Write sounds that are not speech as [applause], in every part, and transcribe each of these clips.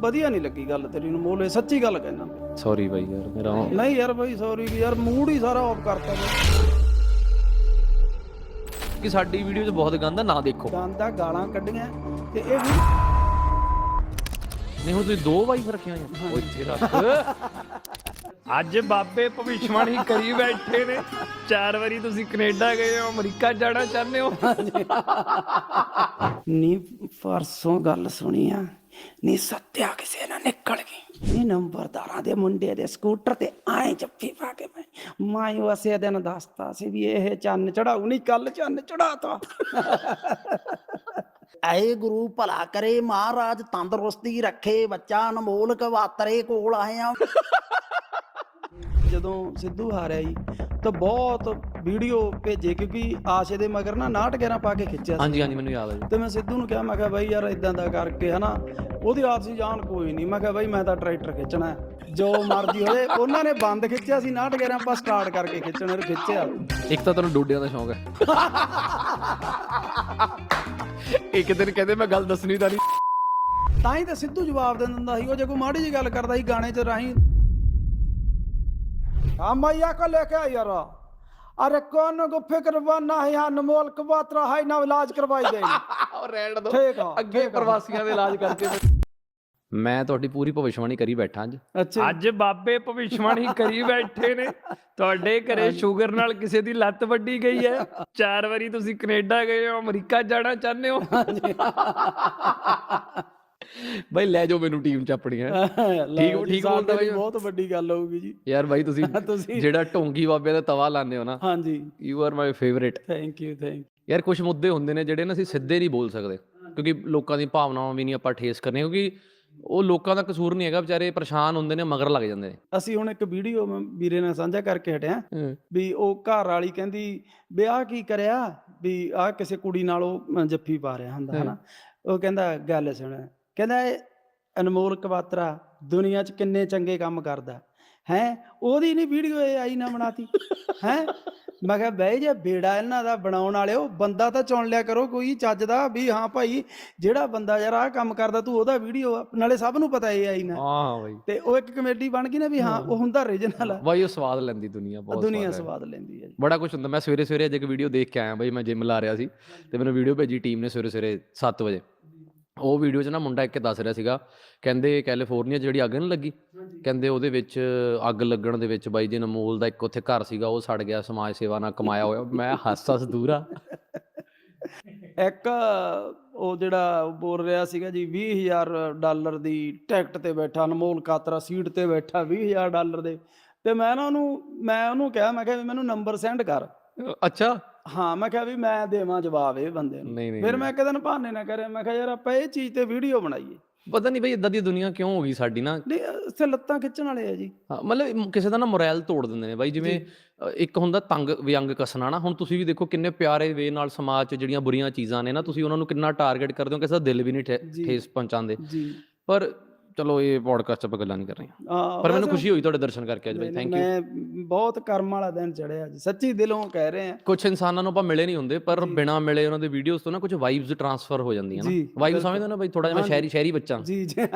ਵਧੀਆ ਨਹੀਂ ਲੱਗੀ ਗੱਲ ਤੇਰੀ ਨੂੰ ਮੋਲੇ ਸੱਚੀ ਗੱਲ ਕਹਿੰਦਾ। ਸੌਰੀ ਬਾਈ ਯਾਰ ਮੇਰਾ ਨਹੀਂ ਯਾਰ ਬਾਈ ਸੌਰੀ ਯਾਰ ਮੂਡ ਹੀ ਸਾਰਾ ਆਫ ਕਰਤਾ ਬਈ। ਕਿ ਸਾਡੀ ਵੀਡੀਓ 'ਚ ਬਹੁਤ ਗੰਦਾ ਨਾ ਦੇਖੋ। ਗਾਂਦਾ ਗਾਲਾਂ ਕੱਢੀਆਂ ਤੇ ਇਹ ਵੀ ਨਹੀਂ ਹੁਣ ਤੁਸੀਂ ਦੋ ਵਾਈਫ ਰੱਖੀਆਂ ਹੋਈਆਂ। ਉਹ ਇੱਥੇ ਰੱਖ। ਅੱਜ ਬਾਬੇ ਭਵਿਸ਼ਵਾਣੀ ਕਰੀ ਬੈਠੇ ਨੇ। ਚਾਰ ਵਾਰੀ ਤੁਸੀਂ ਕੈਨੇਡਾ ਗਏ ਹੋ ਅਮਰੀਕਾ ਜਾਣਾ ਚਾਹੁੰਦੇ ਹੋ। ਨੀ ਪਰਸੋਂ ਗੱਲ ਸੁਣੀ ਆ। ਨੀ ਸੱਤਿਆ ਕਿਸੇ ਨਾਲ ਨਿਕਲ ਗਈ। ਨੀ ਨੰਬਰਦਾਰਾਂ ਦੇ ਮੁੰਡੇ ਦੇ ਸਕੂਟਰ ਤੇ ਆਏ ਜੱਫੀ ਪਾ ਕੇ ਮੈਂ ਮੈਂ ਉਸੇ ਦਿਨ ਦੱਸਤਾ ਸੀ ਵੀ ਇਹ ਚੰਨ ਚੜਾਉ ਨਹੀਂ ਕੱਲ ਚੰਨ ਚੜਾਤਾ। ਐ ਗੁਰੂ ਭਲਾ ਕਰੇ ਮਹਾਰਾਜ, ਤੰਦਰੁਸਤੀ ਰੱਖੇ, ਬੱਚਾ ਅਨਮੋਲ ਕਵਾਤਰੇ ਕੋਲ ਆਏ ਆ ਜਦੋਂ ਸਿੱਧੂ ਹਾਰਿਆ ਜੀ ਤਾਂ ਬਹੁਤ ਵੀਡੀਓ ਭੇਜੇ ਕਿਉਂਕਿ ਆਸ਼ੇ ਦੇ ਮਗਰ ਨਾ 911 ਪਾ ਕੇ ਖਿੱਚਿਆ ਸੀ। ਹਾਂਜੀ ਹਾਂਜੀ ਮੈਨੂੰ ਯਾਦ ਆ ਜੀ। ਤੇ ਮੈਂ ਸਿੱਧੂ ਨੂੰ ਕਿਹਾ ਮੈਂ ਕਿਹਾ ਬਾਈ ਯਾਰ ਇਦਾਂ ਦਾ ਕਰਕੇ ਹਨਾ ਉਹਦੀ ਆਪਸੀ ਜਾਨ ਕੋਈ ਨਹੀਂ। ਮੈਂ ਕਿਹਾ ਬਾਈ ਮੈਂ ਤਾਂ ਟਰੈਕਟਰ ਖਿੱਚਣਾ ਹੈ। ਜੋ ਮਰਜ਼ੀ ਹੋਵੇ ਉਹਨਾਂ ਨੇ ਬੰਦ ਖਿੱਚਿਆ ਸੀ 911 ਆਪਾਂ ਸਟਾਰਟ ਕਰਕੇ ਖਿੱਚਣ ਨੂੰ ਖਿੱਚਿਆ। ਇੱਕ ਤਾਂ ਤੁਹਾਨੂੰ ਡੋਡਿਆਂ ਦਾ ਸ਼ੌਂਕ ਹੈ। ਇੱਕ ਦਿਨ ਕਹਿੰਦੇ ਮੈਂ ਗੱਲ ਦੱਸਣੀ ਤਾਂ ਨਹੀਂ। ਤਾਂ ਹੀ ਤਾਂ ਸਿੱਧੂ ਜਵਾਬ ਦੇ ਦਿੰਦਾ ਸੀ ਉਹ ਜੇ ਕੋਈ ਮਾੜੀ ਜੀ ਗੱਲ ਕਰਦਾ ਸੀ ਗਾਣੇ 'ਚ ਰਾਹੀਂ ਆ मैया को लेके आ यार अरे कौन को फिक्र बनना है यहाँ अनमोल कबात्रा है ना इलाज करवाई देंगे ਉਹ ਰਹਿਣ ਦੋ ठीक है ਅੱਗੇ ਪ੍ਰਵਾਸੀਆਂ ਦੇ ਇਲਾਜ ਕਰਕੇ ਮੈਂ ਤੁਹਾਡੀ ਪੂਰੀ ਭਵਿਸ਼ਵਾਣੀ ਕਰੀ ਬੈਠਾ ਅੱਜ ਅੱਛਾ ਅੱਜ ਬਾਬੇ ਭਵਿਸ਼ਵਾਣੀ ਕਰੀ ਬੈਠੇ ਨੇ ਤੁਹਾਡੇ ਘਰੇ ਸ਼ੂਗਰ ਨਾਲ ਕਿਸੇ ਦੀ ਲੱਤ ਵੱਡੀ ਗਈ ਹੈ ਚਾਰ ਵਾਰੀ ਤੁਸੀਂ ਕੈਨੇਡਾ ਗਏ ਹੋ ਅਮਰੀਕਾ ਜਾਣਾ ਚਾਹੁੰਦੇ ਹੋ ਬਾਈ ਲੈ ਜਾਓ ਮੈਨੂੰ ਟੀਮ ਚ ਆਪਣੀ ਹੈ ਠੀਕ ਠੀਕ ਬੋਲਦਾ ਬਾਈ। ਬਹੁਤ ਵੱਡੀ ਗੱਲ ਹੋਊਗੀ ਜੀ। ਯਾਰ ਬਾਈ ਤੁਸੀਂ [laughs] ਜਿਹੜਾ ਢੋਂਗੀ ਬਾਬੇ ਦਾ ਤਵਾ ਲਾਉਂਦੇ ਹੋ ਨਾ ਹਾਂਜੀ। You are my favourite thank you thank ਯਾਰ ਕੁਝ ਮੁੱਦੇ ਹੁੰਦੇ ਨੇ ਜਿਹੜੇ ਨਾ ਅਸੀਂ ਸਿੱਧੇ ਨਹੀਂ ਬੋਲ ਸਕਦੇ ਕਿਉਂਕਿ ਲੋਕਾਂ ਦੀ ਭਾਵਨਾਵਾਂ ਵੀ ਨਹੀਂ ਆਪਾਂ ਠੇਸ ਕਰਨੇ ਕਿਉਂਕਿ ਉਹ ਲੋਕਾਂ ਦਾ ਕਸੂਰ ਨਹੀਂ ਹੈਗਾ ਵਿਚਾਰੇ ਪਰੇਸ਼ਾਨ ਹੁੰਦੇ ਨੇ ਮਗਰ ਲੱਗ ਜਾਂਦੇ ਨੇ। ਅਸੀਂ ਹੁਣ ਇੱਕ ਵੀਡੀਓ ਵੀਰੇ ਨਾਲ ਸਾਂਝਾ ਕਰਕੇ ਹਟਿਆ ਹੂੰ। ਵੀ ਉਹ ਘਰ ਵਾਲੀ ਕਹਿੰਦੀ ਵੀ ਆਹ ਕੀ ਕਰਿਆ? ਵੀ ਆਹ ਕਿਸੇ ਕੁੜੀ ਨਾਲ ਉਹ ਜੱਫੀ ਪਾ ਰਿਹਾ ਹੁੰਦਾ ਹਨਾ? ਉਹ ਕਹਿੰਦਾ ਗੱਲ ਸੁਣ ਕਹਿੰਦਾ ਅਨਮੋਲ ਕਵਾਤਰਾ ਦੁਨੀਆ 'ਚ ਕਿੰਨੇ ਚੰਗੇ ਕੰਮ ਕਰਦਾ। ਹੈ ਉਹਦੀ ਨਹੀਂ ਵੀਡੀਓ ਇਹ ਆਈ ਨਾ ਬਣਾਤੀ। ਹੈ ਮੈਂ ਕਿਹਾ ਬਹਿ ਜੇ ਬੇੜਾ ਇਹਨਾਂ ਦਾ ਬਣਾਉਣ ਵਾਲਿਓ ਬੰਦਾ ਤਾਂ ਚੁਣ ਲਿਆ ਕਰੋ ਕੋਈ ਚੱਜ ਦਾ ਵੀ ਹਾਂ ਭਾਈ ਜਿਹੜਾ ਬੰਦਾ ਯਾਰ ਆਹ ਕੰਮ ਕਰਦਾ ਤੂੰ ਉਹਦਾ ਵੀਡੀਓ ਨਾਲੇ ਸਭ ਨੂੰ ਪਤਾ ਇਹ ਆਈ ਨਾ। ਹਾਂ ਬਾਈ। ਤੇ ਉਹ ਇੱਕ ਕਮੇਡੀ ਬਣ ਗਈ ਨਾ ਵੀ ਹਾਂ ਉਹ ਹੁੰਦਾ ਰੀਜਨਲ ਆ। ਬਾਈ ਉਹ ਸਵਾਦ ਲੈਂਦੀ ਦੁਨੀਆ ਬਹੁਤ ਦੁਨੀਆ ਸਵਾਦ ਲੈਂਦੀ ਹੈ ਜੀ। ਬੜਾ ਕੁਝ ਹੁੰਦਾ। ਮੈਂ ਸਵੇਰੇ ਸਵੇਰੇ ਅੱਜ ਇੱਕ ਵੀਡੀਓ ਦੇਖ ਕੇ ਆਇਆ ਬਾਈ ਮੈਂ ਜਿਮ ਲਾ ਰਿਹਾ ਸੀ ਤੇ ਮੈਨੂੰ ਵੀਡੀਓ ਭੇਜੀ ਟੀਮ ਨੇ ਸਵੇਰੇ ਸਵੇਰੇ 7 ਵਜੇ। ਉਹ ਵੀਡੀਓ 'ਚ ਨਾ ਮੁੰਡਾ ਇੱਕ ਦੱਸ ਰਿਹਾ ਸੀਗਾ ਕਹਿੰਦੇ ਕੈਲੀਫੋਰਨੀਆ 'ਚ ਜਿਹੜੀ ਅੱਗ ਨਹੀਂ ਲੱਗੀ? ਕਹਿੰਦੇ ਉਹਦੇ ਵਿੱਚ ਅੱਗ ਲੱਗਣ ਦੇ ਵਿੱਚ ਬਾਈ ਜੀ ਅਨਮੋਲ ਦਾ ਇੱਕ ਉੱਥੇ ਘਰ ਸੀਗਾ ਉਹ ਸੜ ਗਿਆ ਸਮਾਜ ਸੇਵਾ ਨਾਲ ਕਮਾਇਆ ਹੋਇਆ। ਮੈਂ ਹੱਸ ਹੱਸ ਦੂਰਾ [laughs] ਇੱਕ ਉਹ ਜਿਹੜਾ ਬੋਲ ਰਿਹਾ ਸੀਗਾ ਜੀ 20000 ਡਾਲਰ ਦੀ ਟਿਕਟ ਤੇ ਬੈਠਾ ਅਨਮੋਲ ਕਾਤਰਾ ਸੀਟ ਤੇ ਬੈਠਾ 20000 ਡਾਲਰ ਦੇ। ਤੇ ਮੈਂ ਨਾ ਉਹਨੂੰ ਮੈਂ ਉਹਨੂੰ ਕਿਹਾ ਮੈਂ ਕਿਹਾ ਵੀ ਮੈਨੂੰ ਨੰਬਰ ਸੈਂਡ ਕਰ। ਅੱਛਾ। ਹਾਂ ਮੈਂ ਕਿਹਾ ਵੀ ਮੈਂ ਦੇਵਾਂ ਜਵਾਬ ਇਹ ਬੰਦੇ ਨੂੰ। ਨਹੀਂ ਨਹੀਂ ਫਿਰ ਮੈਂ ਇੱਕ ਦਿਨ ਬਹਾਨੇ ਨਾ ਕਰਿਆ ਮੈਂ ਕਿਹਾ ਯਾਰ ਆਪਾਂ ਇਹ ਚੀਜ਼ ਤੇ ਵੀਡੀਓ ਬਣਾਈਏ। ਪਤਾ ਨਹੀਂ ਬਈ ਇਦਾਂ ਦੀ ਦੁਨੀਆ ਕਿਉਂ ਹੋ ਗਈ ਸਾਡੀ ਨਾ? ਨਹੀਂ ਇੱਥੇ ਲੱਤਾਂ ਖਿੱਚਣ ਵਾਲੇ ਆ ਜੀ। ਹਾਂ, ਮਤਲਬ ਮ- ਕਿਸੇ ਦਾ ਨਾ ਮੋਰਲ ਤੋੜ ਦਿੰਦੇ ਨੇ ਬਾਈ ਜਿਵੇਂ ਅ, ਇੱਕ ਹੁੰਦਾ ਤੰਗ ਵਿਅੰਗ ਕਸਣਾ ਨਾ। ਹੁਣ ਤੁਸੀਂ ਵੀ ਦੇਖੋ ਕਿੰਨੇ ਪਿਆਰੇ ਵੇ ਨਾਲ ਸਮਾਜ 'ਚ ਜਿਹੜੀਆਂ ਬੁਰੀਆਂ ਚੀਜ਼ਾਂ ਨੇ ਨਾ ਤੁਸੀਂ ਉਹਨਾਂ ਨੂੰ ਕਿੰਨਾ ਟਾਰਗੇਟ ਕਰਦੇ ਹੋ ਕਿਸੇ ਦਾ ਦਿਲ ਵੀ ਨਹੀਂ ਠੇ- ਜੀ। ਠੇਸ ਪਹੁੰਚਾਉਂਦੇ। ਜੀ। ਪਰ ਚਲੋ ਇਹ ਪੋਡਕਾਸਟ ਆਪਾਂ ਗੱਲਾਂ ਨਹੀਂ ਕਰ ਰਹੇ ਹਾਂ। ਹਾਂ, ਪਰ ਮੈਨੂੰ ਖੁਸ਼ੀ ਹੋਈ ਤੁਹਾਡੇ ਦਰਸ਼ਨ ਕਰਕੇ ਅੱਜ ਬਾਈ ਥੈਂਕ ਯੂ ਮੈਂ ਬਹੁਤ ਕਰਮ ਵਾਲਾ ਦਿਨ ਚੜਿਆ ਜੀ ਸੱਚੀ ਦਿਲੋਂ ਕਹਿ ਰਹੇ। ਆ ਕੁਝ ਇਨਸਾਨਾਂ ਨੂੰ ਆਪਾਂ ਮਿਲੇ ਨਹੀਂ ਹੁੰਦੇ ਪਰ ਬਿਨਾ ਮਿਲੇ ਉਹਨਾਂ ਦੇ ਵੀਡੀਓਜ਼ ਤੋਂ ਨਾ ਕੁਝ ਵਾਈਬਸ ਟਰਾਂਸਫਰ ਹੋ ਜਾਂਦੀਆਂ ਨਾ। ਵਾਈਬ ਸਮਝਦੇ ਹੋ ਨਾ ਬਾਈ ਥੋੜਾ ਜਿਹਾ ਮੈਂ ਸ਼ਹਿਰੀ ਸ਼ਹਿਰੀ ਬੱਚਾ। ਜੀ ਜੀ।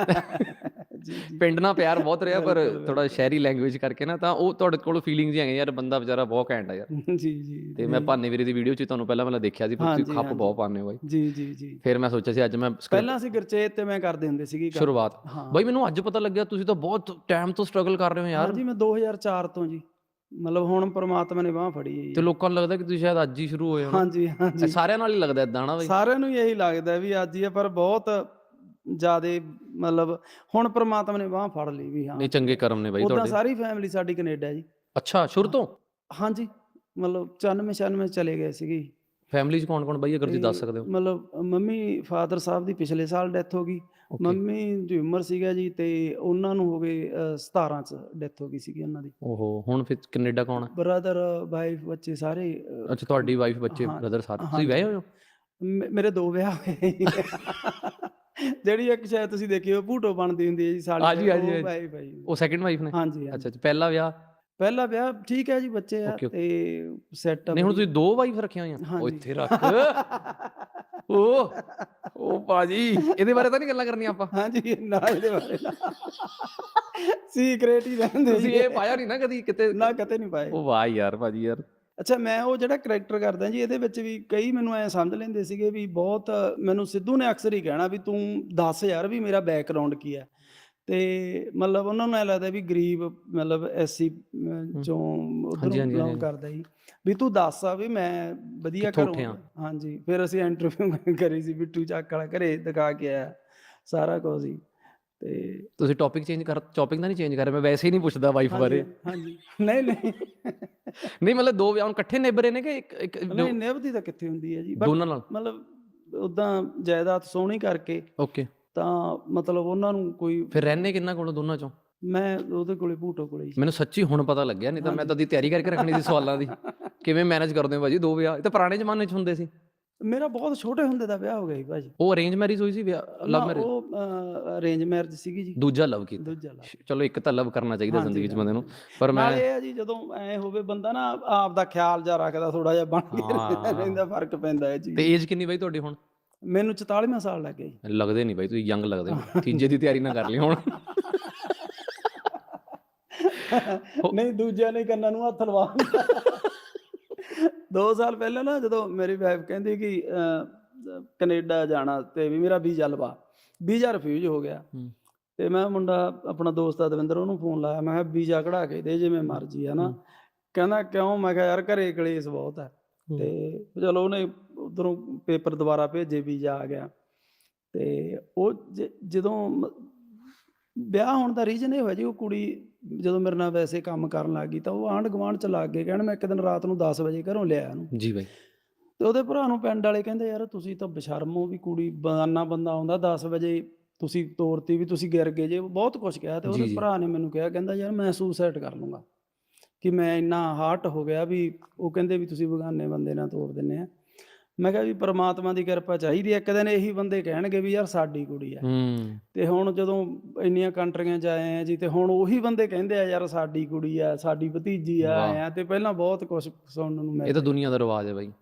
ਪਿੰਡ ਨਾਲ ਪਿਆਰ ਬਹੁਤ ਰਿਹਾ ਪਰ ਥੋੜਾ ਸ਼ਹਿਰੀ ਲੈਂਗੁਏਜ ਕਰਕੇ ਨਾ ਤਾਂ ਉਹ ਤੁਹਾਡੇ ਕੋਲ ਫੀਲਿੰਗਸ ਹੈਗੇ ਯਾਰ ਬੰਦਾ ਵਿਚਾਰਾ ਬਹੁਤ ਘੈਂਟ ਆ ਯਾਰ। [laughs] ਜੀ ਜੀ ਤੇ ਮੈਂ ਭਾਨੇ ਵੀਰੇ ਦੀ ਵੀਡੀਓ 'ਚ ਤੁਹਾਨੂੰ ਪਹਿਲਾਂ ਪਹਿਲਾਂ ਦੇਖਿਆ ਸੀ ਤੁਸੀਂ ਖੱਪ ਬਹੁਤ ਪਾਉਂਦੇ ਹੋ ਬਾਈ। ਜੀ ਜੀ ਜੀ। ਫਿਰ ਮੈਂ ਸੋਚਿਆ ਸੀ ਅੱਜ ਮੈਂ ਪਹਿਲਾਂ ਅਸੀਂ ਗੁਰਚੇਤ ਤੇ ਮੈਂ ਕਰਦੇ ਹੁੰਦੇ ਸੀਗੀ। ਸ਼ੁਰੂਆਤ। ਹਾਂ। ਬਾਈ ਮੈਨੂੰ ਅੱਜ ਪਤਾ ਲੱਗਿਆ ਤੁਸੀਂ ਤਾਂ ਬਹੁਤ ਟਾਈਮ ਤੋਂ ਸਟਰਗਲ ਕਰ ਰਹੇ ਹੋ ਯਾਰ। ਹਾਂਜੀ ਮੈਂ 2004 ਤੋਂ ਜੀ। ਮਤਲਬ ਹੁਣ ਪ੍ਰਮਾਤਮਾ ਨੇ ਬਾਹ ਫੜੀ ਹੈ ਜੀ। ਤੇ ਲੋਕਾਂ ਨੂੰ ਲੱਗਦਾ ਕਿ ਤੁਸੀਂ ਸ਼ਾਇਦ ਅੱਜ ਹੀ ਸ਼ੁਰੂ ਹੋਏ ਹੋ। ਹਾਂਜੀ ਹਾਂਜੀ। ਸਾਰਿਆਂ ਨਾਲ ਹੀ ਲੱਗਦਾ ਇਦਾਂ ਨਾ ਬਾਈ? ਸਾਰਿਆਂ ਨੂੰ ਇਹੀ ਲੱਗਦਾ ਵੀ ਅੱਜ ਹੀ ਆ ਪਰ ਬਹੁਤ ਜਿਆਦੇ ਮਤਲਬ ਹੁਣ ਪ੍ਰਮਾਤਮਾ ਨੇ ਬਾਹ ਫੜ ਲਈ ਵੀ ਹਾਂ। ਨਹੀਂ ਚੰਗੇ ਕਰਮ ਨੇ ਬਾਈ ਉਦਾਂ ਤੁਹਾਡੇ। ਸਾਰੀ ਫੈਮਿਲੀ ਸਾਡੀ ਕੈਨੇਡਾ ਜੀ। ਅੱਛਾ ਸ਼ੁਰੂ ਤੋਂ? ਹਾਂਜੀ ਮਤਲਬ 94 96 ਚਲੇ ਗਏ ਸੀਗੇ। ਫੈਮਿਲੀ 'ਚ ਕੌਣ ਕੌਣ ਬਾਈ ਅਗਰ ਤੁਸੀਂ ਦੱਸ ਸਕਦੇ ਹੋ? ਮਤਲਬ ਮੰਮੀ ਫਾਦਰ ਸਾਹਿਬ ਦੀ ਪਿਛਲੇ ਸਾਲ ਡੈਥ ਹੋ ਗਈ। ਮੰਮੀ ਦੀ ਉਮਰ ਸੀਗਾ ਜੀ ਤੇ ਉਹਨਾਂ ਨੂੰ ਹੋ ਗਏ ਅ, 17 ਚ ਡੈਥ ਹੋ ਗਈ ਸੀਗੀ ਉਹਨਾਂ ਦੀ। ਓਹੋ ਹੁਣ ਫਿਰ ਕੈਨੇਡਾ ਕੌਣ ਹੈ? ਬ੍ਰਦਰ ਵਾਈਫ ਬੱਚੇ ਸਾਰੇ ਅ, ਅੱਛਾ ਤੁਹਾਡੀ ਵਾਈਫ ਬੱਚੇ ਹਾਂ, ਬ੍ਰਦਰ ਸਾਰੇ। ਤੁਸੀਂ ਹਾਂਜੀ। ਵਿਆਹੇ ਹੋਏ ਹੋ? ਮੇ- ਮੇਰੇ ਦੋ ਵਿਆਹ ਹੋਏ। [laughs] ਜਿਹੜੀ ਇੱਕ ਸ਼ਾਇਦ ਤੁਸੀਂ ਦੇਖੀ ਉਹ ਭੂਟੋ ਬਣਦੀ ਹੁੰਦੀ ਹੈ ਜੀ ਸਾਲੀ ਹਾਂਜੀ, ਹਾਂਜੀ, ਉਹ। ਭਾਈ ਭਾਈ। ਉਹ ਸੈਕਿੰਡ ਵਾਈਫ ਨੇ? ਹਾਂਜੀ ਹਾਂਜੀ। ਅੱਛਾ ਅੱਛਾ ਪਹਿਲਾ ਵਿਆਹ? ਪਹਿਲਾ ਵਿਆਹ ਠੀਕ ਹੈ ਜੀ ਬੱਚੇ ਆ. ਤੇ ਸੈਟ ਨਹੀਂ ਹੁਣ ਤੁਸੀਂ ਦੋ ਵਾਈਫ ਰੱਖੀਆਂ ਹੋਈਆਂ। ਉਹ ਹਾਂਜੀ। ਇੱਥੇ ਰੱਖ। ਓ ਓ ਬਾਜੀ ਇਹਦੇ ਬਾਰੇ ਤਾਂ ਨਹੀਂ ਗੱਲਾਂ ਕਰਨੀਆਂ ਆਪਾਂ। ਹਾਂਜੀ ਨਾ ਇਹਦੇ ਬਾਰੇ ਨਾ ਸੀਕ੍ਰੇਟ ਹੀ ਰਹਿੰਦੇ ਤੁਸੀਂ ਇਹ ਪਾਇਆ ਨਹੀਂ ਨਾ ਕਦੀ ਕਿਤੇ? ਨਾ ਕਿਤੇ ਨਹੀਂ ਪਾਏ। ਓ ਵਾਹ ਯਾਰ ਭਾਜੀ ਯਾਰ। ਅੱਛਾ ਮੈਂ ਉਹ ਜਿਹੜਾ ਕਰੈਕਟਰ ਕਰਦਾ ਜੀ ਇਹਦੇ ਵਿੱਚ ਵੀ ਕਈ ਮੈਨੂੰ ਐ ਸਮਝ ਲੈਂਦੇ ਸੀਗੇ ਵੀ ਬਹੁਤ ਮੈਨੂੰ ਸਿੱਧੂ ਨੇ ਅਕਸਰ ਹੀ ਕਹਿਣਾ ਵੀ ਤੂੰ ਦੱਸ ਯਾਰ ਵੀ ਮੇਰਾ ਬੈਕਗ੍ਰਾਉਂਡ ਕੀ ਹੈ ਤੇ ਮਤਲਬ ਉਹਨਾਂ ਨੂੰ ਐ ਲੱਗਦਾ ਵੀ ਗਰੀਬ ਮਤਲਬ ਐਸੀ ਚੋਂ ਹਾਂਜੀ, ਉਧਰੋਂ ਹਾਂਜੀ, ਬਿਲੋਂਗ ਹਾਂਜੀ। ਕਰਦਾ ਜੀ ਵੀ ਤੂੰ ਦੱਸ ਆ ਵੀ ਮੈਂ ਵਧੀਆ ਕਿੱਥੋਂ ਘਰੋਂ ਉੱਠਿਆ? ਹਾਂਜੀ ਫਿਰ ਅਸੀਂ ਇੰਟਰਵਿਊ [laughs] ਕਰੀ ਸੀ ਬਿੱਟੂ ਚੱਕ ਵਾਲਾ ਘਰੇ ਦਿਖਾ ਕੇ ਆਇਆ ਸਾਰਾ ਕੁਝ ਹੀ ਤੇ ਤੁਸੀਂ ਟੌਪਿਕ ਚੇਂਜ ਕਰ ਟੌਪਿਕ ਤਾਂ ਨਹੀਂ ਚੇਂਜ ਕਰ ਰਿਹਾ ਮੈਂ ਵੈਸੇ ਹੀ ਨਹੀਂ ਪੁੱਛਦਾ ਵਾਈਫ ਬਾਰੇ। ਹਾਂਜੀ। ਨਹੀਂ ਨਹੀਂ। ਨਹੀਂ ਮਤਲਬ ਦੋ ਵਿਆਹ ਇਕੱਠੇ ਨੇਬਰੇ ਨੇ ਕਿ ਇੱਕ ਇੱਕ ਨਹੀਂ ਨਿਭਦੀ ਤਾਂ ਕਿੱਥੇ ਹੁੰਦੀ ਹੈ ਜੀ। ਦੋਨਾਂ ਨਾਲ? ਮਤਲਬ ਉਦਾਂ ਜਾਇਦਾਦ ਸੋਹਣੀ ਕਰਕੇ ਓਕੇ ਤਾਂ ਮਤਲਬ ਉਹਨਾਂ ਨੂੰ ਕੋਈ ਫਿਰ ਰਹਿੰਨੇ ਕਿੰਨਾ ਕੋਲ ਦੋਨਾਂ ਚੋਂ? ਮੈਂ ਉਹਦੇ ਕੋਲੇ ਭੂਟੋ ਕੋਲੇ। ਮੈਨੂੰ ਸੱਚੀ ਹੁਣ ਪਤਾ ਲੱਗਿਆ ਨਹੀਂ ਤਾਂ ਮੈਂ ਤਾਂ ਦੀ ਤਿਆਰੀ ਕਰਕੇ ਰੱਖਣੀ ਸੀ ਸਵਾਲਾਂ ਦੀ। ਕਿਵੇਂ ਮੈਨੇਜ ਕਰਦੇ ਹੋ ਭਾਜੀ ਦੋ ਵਿਆਹ? ਇਹ ਤਾਂ ਪੁਰਾਣੇ ਜ਼ਮਾਨੇ 'ਚ ਹੁੰਦੇ ਸੀ। ਮੇਰਾ ਬਹੁਤ ਛੋਟੇ ਹੁੰਦੇ ਦਾ ਵਿਆਹ ਹੋ ਗਿਆ ਜੀ ਭਾਜੀ। ਉਹ ਅਰੇਂਜ ਮੈਰਿਜ ਹੋਈ ਸੀ ਨਾ, ਲਵ ਮੈਰਿਜ ਉਹ ਅਰੇਂਜ ਮੈਰਿਜ ਸੀਗੀ ਜੀ। ਦੂਜਾ ਲਵ ਕੀਤਾ। ਦੂਜਾ ਲਾ ਚਲੋ ਇੱਕ ਤਾਂ ਲਵ ਕਰਨਾ ਚਾਹੀਦਾ ਹਾਂਜੀ, ਜ਼ਿੰਦਗੀ 'ਚ। ਬੰਦੇ ਨੂੰ। ਪਰ ਮੈਂ ਨਾਲ ਇਹ ਹੈ ਜੀ ਜਦੋਂ ਐ ਹੋਵੇ ਬੰਦਾ ਨਾ ਆਪ ਦਾ ਖਿਆਲ ਜਾ ਰੱਖਦਾ ਥੋੜਾ ਜਿਹਾ ਬਣ ਕੇ ਹਾਂ। ਰਹਿੰਦਾ ਫ਼ਰਕ ਪੈਂਦਾ ਹੈ ਜੀ ਤੇ ਏਜ ਕਿੰਨੀ ਬਾਈ ਤੁਹਾਡੀ ਹੁਣ? ਮੈਨੂੰ 44ਵਾਂ ਸਾਲ ਲੱਗ ਗਿਆ ਜੀ। ਲੱਗਦੇ ਨਹੀਂ ਬਾਈ ਤੁਸੀਂ ਯੰਗ ਲੱਗਦੇ ਹੋ। ਤੀਜੇ ਦੀ ਤਿਆਰੀ ਨਾ ਕਰ ਲਈ ਹੁਣ। ਨਹੀਂ ਦੂਜਿਆਂ ਨੇ ਕੰਨਾਂ ਨੂੰ ਹੱਥ ਲਵਾ ਦੋ ਸਾਲ ਪਹਿਲਾਂ ਨਾ ਜਦੋਂ ਮੇਰੀ ਵਾਈਫ ਕਹਿੰਦੀ ਕਿ ਕੈਨੇਡਾ ਜਾਣਾ ਤੇ ਵੀ ਮੇਰਾ ਵੀਜ਼ਾ ਲਵਾ। ਵੀਜ਼ਾ ਰਿਫਿਊਜ਼ ਹੋ ਗਿਆ। ਤੇ ਮੈਂ ਮੁੰਡਾ ਆਪਣਾ ਦੋਸਤ ਆ ਦਵਿੰਦਰ ਉਹਨੂੰ ਫੋਨ ਲਾਇਆ। ਮੈਂ ਕਿਹਾ ਵੀਜ਼ਾ ਕਢਾ ਕੇ ਦੇ ਜਿਵੇਂ ਮਰਜ਼ੀ ਹੈ ਨਾ। ਕਹਿੰਦਾ ਕਿਉਂ? ਮੈਂ ਕਿਹਾ ਯਾਰ ਘਰੇ ਕਲੇਸ਼ ਬਹੁਤ ਹੈ। ਹੂੰ। ਤੇ ਚਲੋ ਉਹਨੇ ਉਧਰੋਂ ਪੇਪਰ ਦੁਬਾਰਾ ਭੇਜੇ ਵੀਜ਼ਾ ਆ ਗਿਆ। ਤੇ ਉਹ ਜਦੋਂ ਵਿਆਹ ਹੋਣ ਦਾ ਰੀਜ਼ਨ ਇਹ ਹੋਇਆ ਜੀ ਉਹ ਕੁੜੀ ਜਦੋਂ ਮੇਰੇ ਨਾਲ ਵੈਸੇ ਕੰਮ ਕਰਨ ਲੱਗ ਗਈ ਤਾਂ ਉਹ ਆਂਢ ਗੁਆਂਢ ਚ ਲੱਗ ਗਏ ਕਹਿਣ ਮੈਂ ਇੱਕ ਦਿਨ ਰਾਤ ਨੂੰ 10 ਵਜੇ ਘਰੋਂ ਲਿਆਇਆ ਉਹਨੂੰ ਜੀ ਬਾਈ। ਤੇ ਉਹਦੇ ਭਰਾ ਨੂੰ ਪਿੰਡ ਵਾਲੇ ਕਹਿੰਦੇ ਯਾਰ ਤੁਸੀਂ ਤਾਂ ਬਸ਼ਰਮ ਵੀ ਕੁੜੀ ਬਗਾਨਾ ਬੰਦਾ ਆਉਂਦਾ 10 ਵਜੇ ਤੁਸੀਂ ਤੋਰਤੀ ਵੀ ਤੁਸੀਂ ਗਿਰ ਗਏ ਜੇ। ਬਹੁਤ ਕੁਝ ਕਿਹਾ ਤੇ ਉਹਦੇ। ਭਰਾ ਨੇ ਮੈਨੂੰ ਕਿਹਾ ਕਹਿੰਦਾ ਯਾਰ ਮੈਂ ਸੁਸਾਈਡ ਕਰ ਲੂੰਗਾ ਕਿ ਮੈਂ ਇੰਨਾ ਹਾਰਟ ਹੋ ਗਿਆ ਵੀ ਉਹ ਕਹਿੰਦੇ ਵੀ ਤੁਸੀਂ ਬਗਾਨੇ ਬੰਦੇ ਨਾਲ ਤੋਰ ਦਿੰਨੇ ਆ। ਮੈਂ ਕਿਹਾ ਵੀ ਪ੍ਰਮਾਤਮਾ ਦੀ ਕਿਰਪਾ ਚਾਹੀਦੀ ਹੈ। ਇੱਕ ਦਿਨ ਇਹੀ ਬੰਦੇ ਕਹਿਣਗੇ ਵੀ ਯਾਰ ਸਾਡੀ ਕੁੜੀ ਹੈ ਹੂੰ। ਤੇ ਹੁਣ ਜਦੋਂ ਇੰਨੀਆਂ ਕੰਟਰੀਆਂ 'ਚ ਆਏ ਆ ਜੀ ਤੇ ਹੁਣ ਉਹੀ ਬੰਦੇ ਕਹਿੰਦੇ ਆ ਯਾਰ ਸਾਡੀ ਕੁੜੀ ਆ ਸਾਡੀ ਭਤੀਜੀ ਆ ਆ ਤੇ ਪਹਿਲਾਂ ਬਹੁਤ ਕੁਝ ਸੁਣਨ ਨੂੰ ਇਹ ਮਿਲਦਾ ਤਾਂ ਦੁਨੀਆ ਦਾ ਰਿਵਾਜ ਹੈ ਬਾਈ।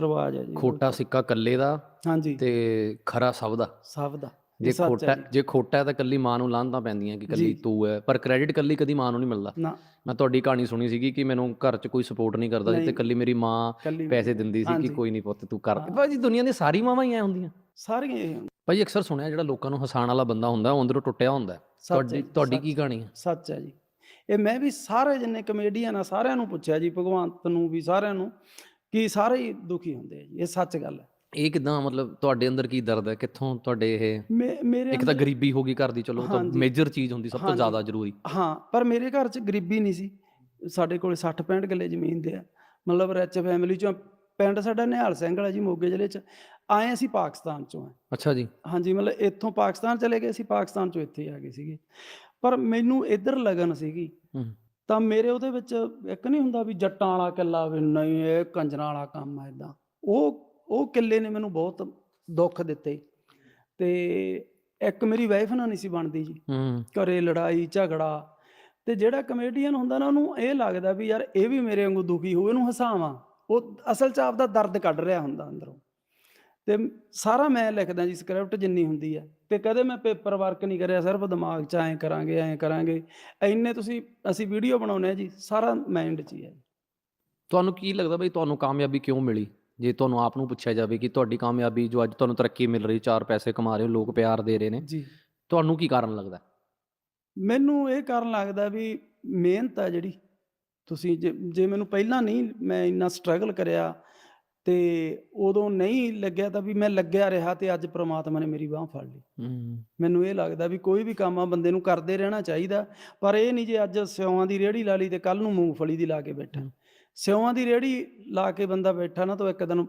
ਰਿਵਾਜ ਹੈ ਜੀ। ਖੋਟਾ ਸਿੱਕਾ ਕੱਲੇ ਦਾ ਹਾਂਜੀ। ਤੇ ਖਰਾ ਸਭ ਦਾ। ਸਭ ਦਾ। ਇਹ ਜੇ ਖੋਟਾ ਜੀ। ਖੋਟਾ ਹੈ ਤਾਂ ਕੱਲੀ ਮਾਂ ਨੂੰ ਲਾਂਤਾਂ ਪੈਂਦੀਆਂ ਕਿ ਕੱਲੀ। ਤੂੰ ਹੈ ਪਰ ਕ੍ਰੈਡਿਟ ਕੱਲੀ ਕਦੀ ਮਾਂ ਨੂੰ ਨਹੀਂ ਮਿਲਦਾ। ਨਾ। ਮੈਂ ਤੁਹਾਡੀ ਕਹਾਣੀ ਸੁਣੀ ਸੀਗੀ ਕਿ ਮੈਨੂੰ ਘਰ 'ਚ ਕੋਈ ਸਪੋਰਟ ਨਹੀਂ ਕਰਦਾ ਸੀ ਤੇ। ਕੱਲੀ ਮੇਰੀ ਮਾਂ ਪੈਸੇ ਦਿੰਦੀ ਸੀ ਕਿ। ਕੋਈ ਨਹੀਂ ਪੁੱਤ ਤੂੰ ਕਰ। ਭਾਜੀ ਦੁਨੀਆ ਦੀ ਸਾਰੀ ਮਾਵਾਂ ਹੀ ਐ ਹੁੰਦੀਆਂ ਸਾਰੀਆਂ ਇਹ ਭਾਜੀ ਅਕਸਰ ਸੁਣਿਆ ਜਿਹੜਾ ਲੋਕਾਂ ਨੂੰ ਹਸਾਉਣ ਵਾਲਾ ਬੰਦਾ ਹੁੰਦਾ ਉਹ ਅੰਦਰੋਂ ਟੁੱਟਿਆ ਹੁੰਦਾ ਤੁਹਾਡੀ ਤੁਹਾਡੀ। ਕੀ ਕਹਾਣੀ ਹੈ ਸੱਚ ਹੈ ਜੀ ਇਹ ਮੈਂ ਵੀ ਸਾਰੇ ਜਿੰਨੇ ਕਮੇਡੀਅਨ ਆ ਸਾਰਿਆਂ ਨੂੰ ਪੁੱਛਿਆ ਜੀ ਭਗਵੰਤ ਨੂੰ ਵੀ ਸਾਰਿਆਂ ਨੂੰ ਕਿ ਸਾਰੇ ਹੀ ਦੁਖੀ ਹੁੰਦੇ ਆ ਜੀ ਇਹ ਸੱਚ ਗੱਲ ਹੈ ਇਹ ਕਿਦਾਂ ਮਤਲਬ ਤੁਹਾਡੇ ਅੰਦਰ ਕੀ ਦਰਦ ਹੈ? ਕਿੱਥੋਂ ਤੁਹਾਡੇ ਇਹ ਮੇ- ਮੇਰੇ ਇੱਕ ਤਾਂ ਅੰਦਰ- ਗਰੀਬੀ ਹੋ ਗਈ ਘਰ ਦੀ ਚਲੋ ਉਹ ਤਾਂ ਹਾਂਜੀ। ਮੇਜਰ ਚੀਜ਼ ਹੁੰਦੀ ਸਭ ਤੋਂ ਹਾਂਜੀ। ਜ਼ਿਆਦਾ ਜ਼ਰੂਰੀ। ਹਾਂ ਪਰ ਮੇਰੇ ਘਰ 'ਚ ਗਰੀਬੀ ਨਹੀਂ ਸੀ। ਸਾਡੇ ਕੋਲ 60 65 ਕਿੱਲੇ ਜ਼ਮੀਨ ਦੇ ਆ। ਮਤਲਬ ਰਿਚ ਫੈਮਿਲੀ 'ਚੋਂ ਪਿੰਡ ਸਾਡਾ ਨਿਹਾਲ ਸਿੰਘ ਵਾਲਾ ਜੀ ਮੋਗੇ ਜ਼ਿਲ੍ਹੇ 'ਚ। ਆਏ ਅਸੀਂ ਪਾਕਿਸਤਾਨ 'ਚੋਂ ਆ। ਅੱਛਾ ਜੀ। ਹਾਂਜੀ ਮਤਲਬ ਇੱਥੋਂ ਪਾਕਿਸਤਾਨ ਚਲੇ ਗਏ ਸੀ ਪਾਕਿਸਤਾਨ 'ਚੋਂ ਇੱਥੇ ਆ ਗਏ ਸੀਗੇ। ਪਰ ਮੈਨੂੰ ਇੱਧਰ ਲਗਨ ਸੀਗੀ। ਹੂੰ। ਤਾਂ ਮੇਰੇ ਉਹਦੇ ਵਿੱਚ ਇੱਕ ਨਹੀਂ ਹੁੰਦਾ ਵੀ ਜੱਟਾਂ ਵਾਲਾ ਕਿੱਲਾ ਵੀ ਨਹੀਂ ਇਹ ਕੰਜਰਾਂ ਵਾਲਾ ਕੰਮ ਆ ਇਦਾਂ ਉਹ ਉਹ ਕਿੱਲੇ ਨੇ ਮੈਨੂੰ ਬਹੁਤ ਦੁੱਖ ਦਿੱਤੇ। ਤੇ ਇੱਕ ਮੇਰੀ ਵਾਈਫ ਨਾਲ ਨਹੀਂ ਸੀ ਬਣਦੀ ਜੀ। ਹੂੰ। ਘਰੇ ਲੜਾਈ ਝਗੜਾ ਤੇ ਜਿਹੜਾ ਕਮੇਡੀਅਨ ਹੁੰਦਾ ਨਾ ਉਹਨੂੰ ਇਹ ਲੱਗਦਾ ਵੀ ਯਾਰ ਇਹ ਵੀ ਮੇਰੇ ਵਾਂਗੂ ਦੁਖੀ ਹੋਵੇ ਇਹਨੂੰ ਹਸਾਵਾਂ। ਉਹ ਅਸਲ 'ਚ ਆਪਦਾ ਦਰਦ ਕੱਢ ਰਿਹਾ ਹੁੰਦਾ ਅੰਦਰੋਂ। ਤੇ ਸਾਰਾ ਮੈਂ ਲਿਖਦਾ ਜੀ ਸਕ੍ਰਿਪਟ ਜਿੰਨੀ ਹੁੰਦੀ ਹੈ ਤੇ ਕਦੇ ਮੈਂ ਪੇਪਰ ਵਰਕ ਨਹੀਂ ਕਰਿਆ ਸਿਰਫ ਦਿਮਾਗ 'ਚ ਐਂ ਕਰਾਂਗੇ ਐਂ ਕਰਾਂਗੇ। ਇੰਨੇ ਤੁਸੀਂ ਅਸੀਂ ਵੀਡੀਓ ਬਣਾਉਨੇ ਆ ਜੀ ਸਾਰਾ ਮਾਈਂਡ 'ਚ ਹੀ ਹੈ ਤੁਹਾਨੂੰ ਕੀ ਲੱਗਦਾ ਬਈ ਤੁਹਾਨੂੰ ਕਾਮਯਾਬੀ ਕਿਉਂ ਮਿਲੀ? ਜੇ ਤੁਹਾਨੂੰ ਆਪ ਨੂੰ ਪੁੱਛਿਆ ਜਾਵੇ ਕਿ ਤੁਹਾਡੀ ਕਾਮਯਾਬੀ ਜੋ ਅੱਜ ਤੁਹਾਨੂੰ ਤਰੱਕੀ ਮਿਲ ਰਹੀ ਚਾਰ ਪੈਸੇ ਕਮਾ ਰਹੇ ਹੋ ਲੋਕ ਪਿਆਰ ਦੇ ਰਹੇ ਨੇ ਜੀ। ਤੁਹਾਨੂੰ ਕੀ ਕਾਰਨ ਲੱਗਦਾ? ਮੈਨੂੰ ਇਹ ਕਾਰਨ ਲੱਗਦਾ ਵੀ ਮਿਹਨਤ ਆ ਜਿਹੜੀ ਤੁਸੀਂ ਜੇ ਮੈਨੂੰ ਪਹਿਲਾਂ ਨਹੀਂ ਮੈਂ ਇੰਨਾ ਸਟਰਗਲ ਕਰਿਆ ਤੇ ਉਦੋਂ ਨਹੀਂ ਲੱਗਿਆ ਤਾਂ ਵੀ ਮੈਂ ਲੱਗਿਆ ਰਿਹਾ ਤੇ ਅੱਜ ਪ੍ਰਮਾਤਮਾ ਨੇ ਮੇਰੀ ਬਾਹ ਫੜ ਲਈ। ਮੈਨੂੰ ਇਹ ਲੱਗਦਾ ਵੀ ਕੋਈ ਵੀ ਕੰਮ ਆ ਬੰਦੇ ਨੂੰ ਕਰਦੇ ਰਹਿਣਾ ਚਾਹੀਦਾ ਪਰ ਇਹ ਨਹੀਂ ਜੇ ਅੱਜ ਸਿਉਆਂ ਦੀ ਰੇੜੀ ਲਾ ਲਈ ਤੇ ਕੱਲ ਨੂੰ ਮੂੰਗਫਲੀ ਦੀ ਲਾ ਕੇ ਬੈਠਾ। ਸਿਉਆਂ ਦੀ ਰੇੜੀ ਲਾ ਕੇ ਬੰਦਾ ਬੈਠਾ ਨਾ ਤਾਂ ਇੱਕ ਦਿਨ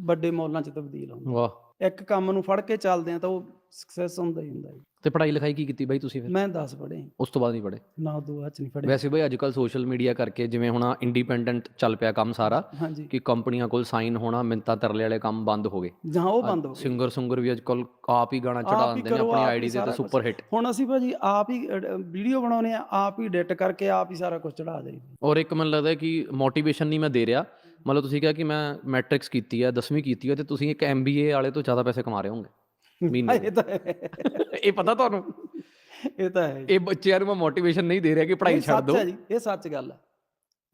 ਵੱਡੇ ਮੌਲਾਂ 'ਚ ਤਬਦੀਲ ਹੁੰਦਾ ਵਾਹ। ਇੱਕ ਕੰਮ ਨੂੰ ਫੜ ਕੇ ਚੱਲਦੇ ਆ ਤਾਂ ਉਹ ਸਕਸੈਸ ਹੁੰਦਾ ਹੀ ਹੁੰਦਾ ਜੀ। ਤੇ ਪੜ੍ਹਾਈ ਲਿਖਾਈ ਕੀ ਕੀਤੀ ਬਾਈ ਤੁਸੀਂ ਫਿਰ? ਮੈਂ 10 ਪੜ੍ਹੇ ਉਸ ਤੋਂ ਬਾਅਦ ਨਹੀਂ ਪੜ੍ਹੇ? ਨਾ ਦੋ ਹੱਥ ਨਹੀਂ ਫੜੇ ਵੈਸੇ ਬਈ ਅੱਜ ਕੱਲ ਸੋਸ਼ਲ ਮੀਡੀਆ ਕਰਕੇ ਜਿਵੇਂ ਹੁਣ ਇੰਡੀਪੈਂਡੈਂਟ ਚੱਲ ਪਿਆ ਕੰਮ ਸਾਰਾ ਕਿ ਕੰਪਨੀਆਂ ਕੋਲ ਸਾਈਨ ਹੋਣਾ ਮਿੰਤਾ ਤਰਲੇ ਵਾਲੇ ਕੰਮ ਬੰਦ ਹੋ ਗਏ। ਜਾਂ ਉਹ ਬੰਦ ਹੋ ਗਏ। ਸਿੰਗਰ ਸੁੰਗਰ ਵੀ ਅੱਜ ਕੱਲ ਆਪ ਹੀ ਗਾਣਾ ਚੜਾ ਦਿੰਦੇ ਨੇ ਆਪਣੀ ਆਈਡੀ ਤੇ ਸਾਰਾ ਤਾਂ। ਸੁਪਰ ਹਿੱਟ ਹੁਣ ਅਸੀਂ ਭਾਜੀ ਆਪ ਹੀ ਵੀਡੀਓ ਬਣਾਉਨੇ ਆ ਆਪ ਹੀ ਐਡਿਟ ਕਰਕੇ ਆਪ ਹੀ ਸਾਰਾ ਕੁਝ ਚੜਾ ਦੇਈਦਾ। ਔਰ ਇੱਕ ਮੈਨੂੰ ਲੱਗਦਾ ਕਿ ਮੋਟੀਵੇਸ਼ਨ ਨਹੀਂ ਮੈਂ ਦੇ ਰਿਹਾ ਮਤਲਬ ਤੁਸੀਂ ਕਿਹਾ ਕਿ ਮੈਂ ਮੈਟ੍ਰਿਕਸ ਕੀਤੀ ਹੈ 10ਵੀਂ ਕੀਤੀ ਹੈ ਤੇ ਤੁਸੀਂ ਇੱਕ ਐਮਬੀਏ ਵਾਲੇ ਤੋਂ ਜ਼ਿਆਦਾ ਪੈਸੇ ਕਮਾ ਰਹੇ ਹੋਵੋਗੇ ਮਹੀਨੇ ਇਹ ਤਾਂ। ਇਹ ਪਤਾ ਤੁਹਾਨੂੰ? ਇਹ ਤਾਂ ਹੈ ਇਹ ਬੱਚਿਆਂ ਨੂੰ ਮੈਂ ਮੋਟੀਵੇਸ਼ਨ ਨਹੀਂ ਦੇ ਰਿਹਾ ਕਿ ਪੜ੍ਹਾਈ ਛੱਡ ਸੱਚ ਦਿਓ ਹੈ ਜੀ ਇਹ ਸੱਚ ਗੱਲ ਹੈ।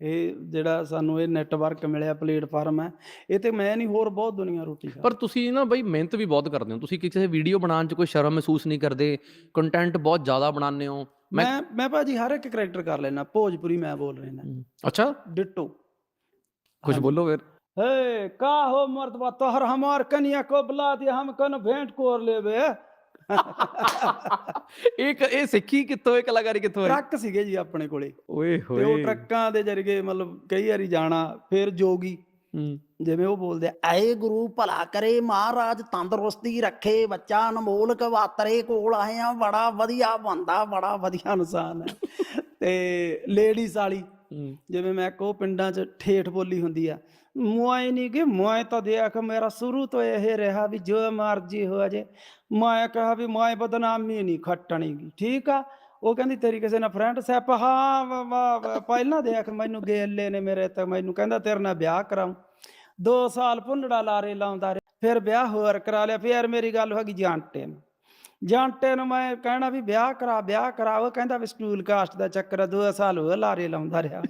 ਇਹ ਜਿਹੜਾ ਸਾਨੂੰ ਇਹ ਨੈਟਵਰਕ ਮਿਲਿਆ ਪਲੇਟਫਾਰਮ ਹੈ ਇਹ ਤੇ ਮੈਂ ਨਹੀਂ ਹੋਰ ਬਹੁਤ ਦੁਨੀਆ ਰੋਟੀ ਖਾ ਪਰ ਤੁਸੀਂ ਨਾ ਬਈ ਮਿਹਨਤ ਵੀ ਬਹੁਤ ਕਰਦੇ ਹੋ। ਤੁਸੀਂ ਕਿਸੇ ਵੀਡੀਓ ਬਣਾਉਣ 'ਚ ਕੋਈ ਸ਼ਰਮ ਮਹਿਸੂਸ ਨਹੀਂ ਕਰਦੇ ਕੰਟੈਂਟ ਬਹੁਤ ਜ਼ਿਆਦਾ ਬਣਾਉਂਦੇ ਹੋ। ਮੈਂ ਮੈਂ ਮੈਂ ਭਾਜੀ ਹਰ ਇੱਕ ਕਰੈਕਟਰ ਕਰ ਲੈਣਾ ਭੋਜਪੁਰੀ ਮੈਂ ਬੋਲ ਰਿਹਾ। ਅੱਛਾ? ਡਿਟੋ। ਕੁਝ ਬੋਲੋ ਫਿਰ हे का हो मर्दबा तोहर हमार कनिया को बुला दिया हम कन भेंट कोर लेबे ਇਹ ਕ- ਇਹ ਸਿੱਖੀ ਕਿੱਥੋਂ ਇਹ ਕਲਾਕਾਰੀ ਕਿੱਥੋਂ ਹੈ ਟਰੱਕ ਸੀਗੇ ਜੀ ਆਪਣੇ ਕੋਲੇ ਓਏ ਤੇ ਉਹ ਹੋਏ ਟਰੱਕਾਂ ਦੇ ਜਰੀਏ ਮਤਲਬ ਕਈ ਵਾਰੀ ਜਾਣਾ ਫਿਰ ਜੋਗੀ ਹੂੰ। ਜਿਵੇਂ ਉਹ ਬੋਲਦੇ ਆ ਐ ਗੁਰੂ ਭਲਾ ਕਰੇ ਮਹਾਰਾਜ ਤੰਦਰੁਸਤੀ ਰੱਖੇ ਬੱਚਾ ਅਨਮੋਲ ਕਵਾਤਰੇ ਕੋਲ ਆਏ ਆ ਬੜਾ ਵਧੀਆ ਬੰਦਾ ਬੜਾ ਵਧੀਆ ਇਨਸਾਨ ਹੈ ਤੇ ਲੇਡੀਜ਼ ਵਾਲੀ ਹੂੰ। ਜਿਵੇਂ ਮੈਂ ਕਹੋ ਪਿੰਡਾਂ 'ਚ ਠੇਠ ਬੋਲੀ ਹੁੰਦੀ ਆ ਮੁਆਏ ਨਹੀਂ ਕਿ ਮੁਆਏ ਤਾਂ ਦੇਖ ਮੇਰਾ ਸ਼ੁਰੂ ਤੋਂ ਇਹ ਰਿਹਾ ਵੀ ਜੋ ਮਰਜ਼ੀ ਹੋ ਜੇ। ਮੈਂ ਕਹਾ ਵੀ ਮੈਂ ਬਦਨਾਮੀ ਨਹੀਂ ਖੱਟਣੀਗੀ ਠੀਕ ਆ? ਉਹ ਕਹਿੰਦੀ ਤੇਰੀ ਕਿਸੇ ਨਾਲ ਫਰੈਂਡ ਸੈਪ, ਹਾਂ, ਵਾ- ਵਾ- ਪਹਿਲਾਂ ਦੇਖ ਮੈਨੂੰ ਗੇਲੇ ਨੇ ਮੇਰੇ ਤੇ, ਮੈਨੂੰ ਕਹਿੰਦਾ ਤੇਰੇ ਨਾਲ ਵਿਆਹ ਕਰਾਉ ਦੋ ਸਾਲ ਭੁੰਡੜਾ ਲਾਰੇ ਲਾਉਂਦਾ ਰਿਹਾ, ਫਿਰ ਵਿਆਹ ਹੋਰ ਕਰਾ ਲਿਆ, ਫਿਰ ਮੇਰੀ ਗੱਲ ਹੋ ਗਈ ਜਾਂਟੇ ਨੂੰ। ਜਾਂਟੇ ਨੂੰ ਮੈਂ ਕਹਿਣਾ ਵੀ ਵਿਆਹ ਕਰਾ ਵਿਆਹ ਕਰਾ ਉਹ ਕਹਿੰਦਾ ਵੀ ਸਟੂਲ ਕਾਸਟ ਦਾ ਚੱਕਰ ਦੋ ਸਾਲ ਹੋ ਲਾਰੇ ਲਾਉਂਦਾ ਰਿਹਾ।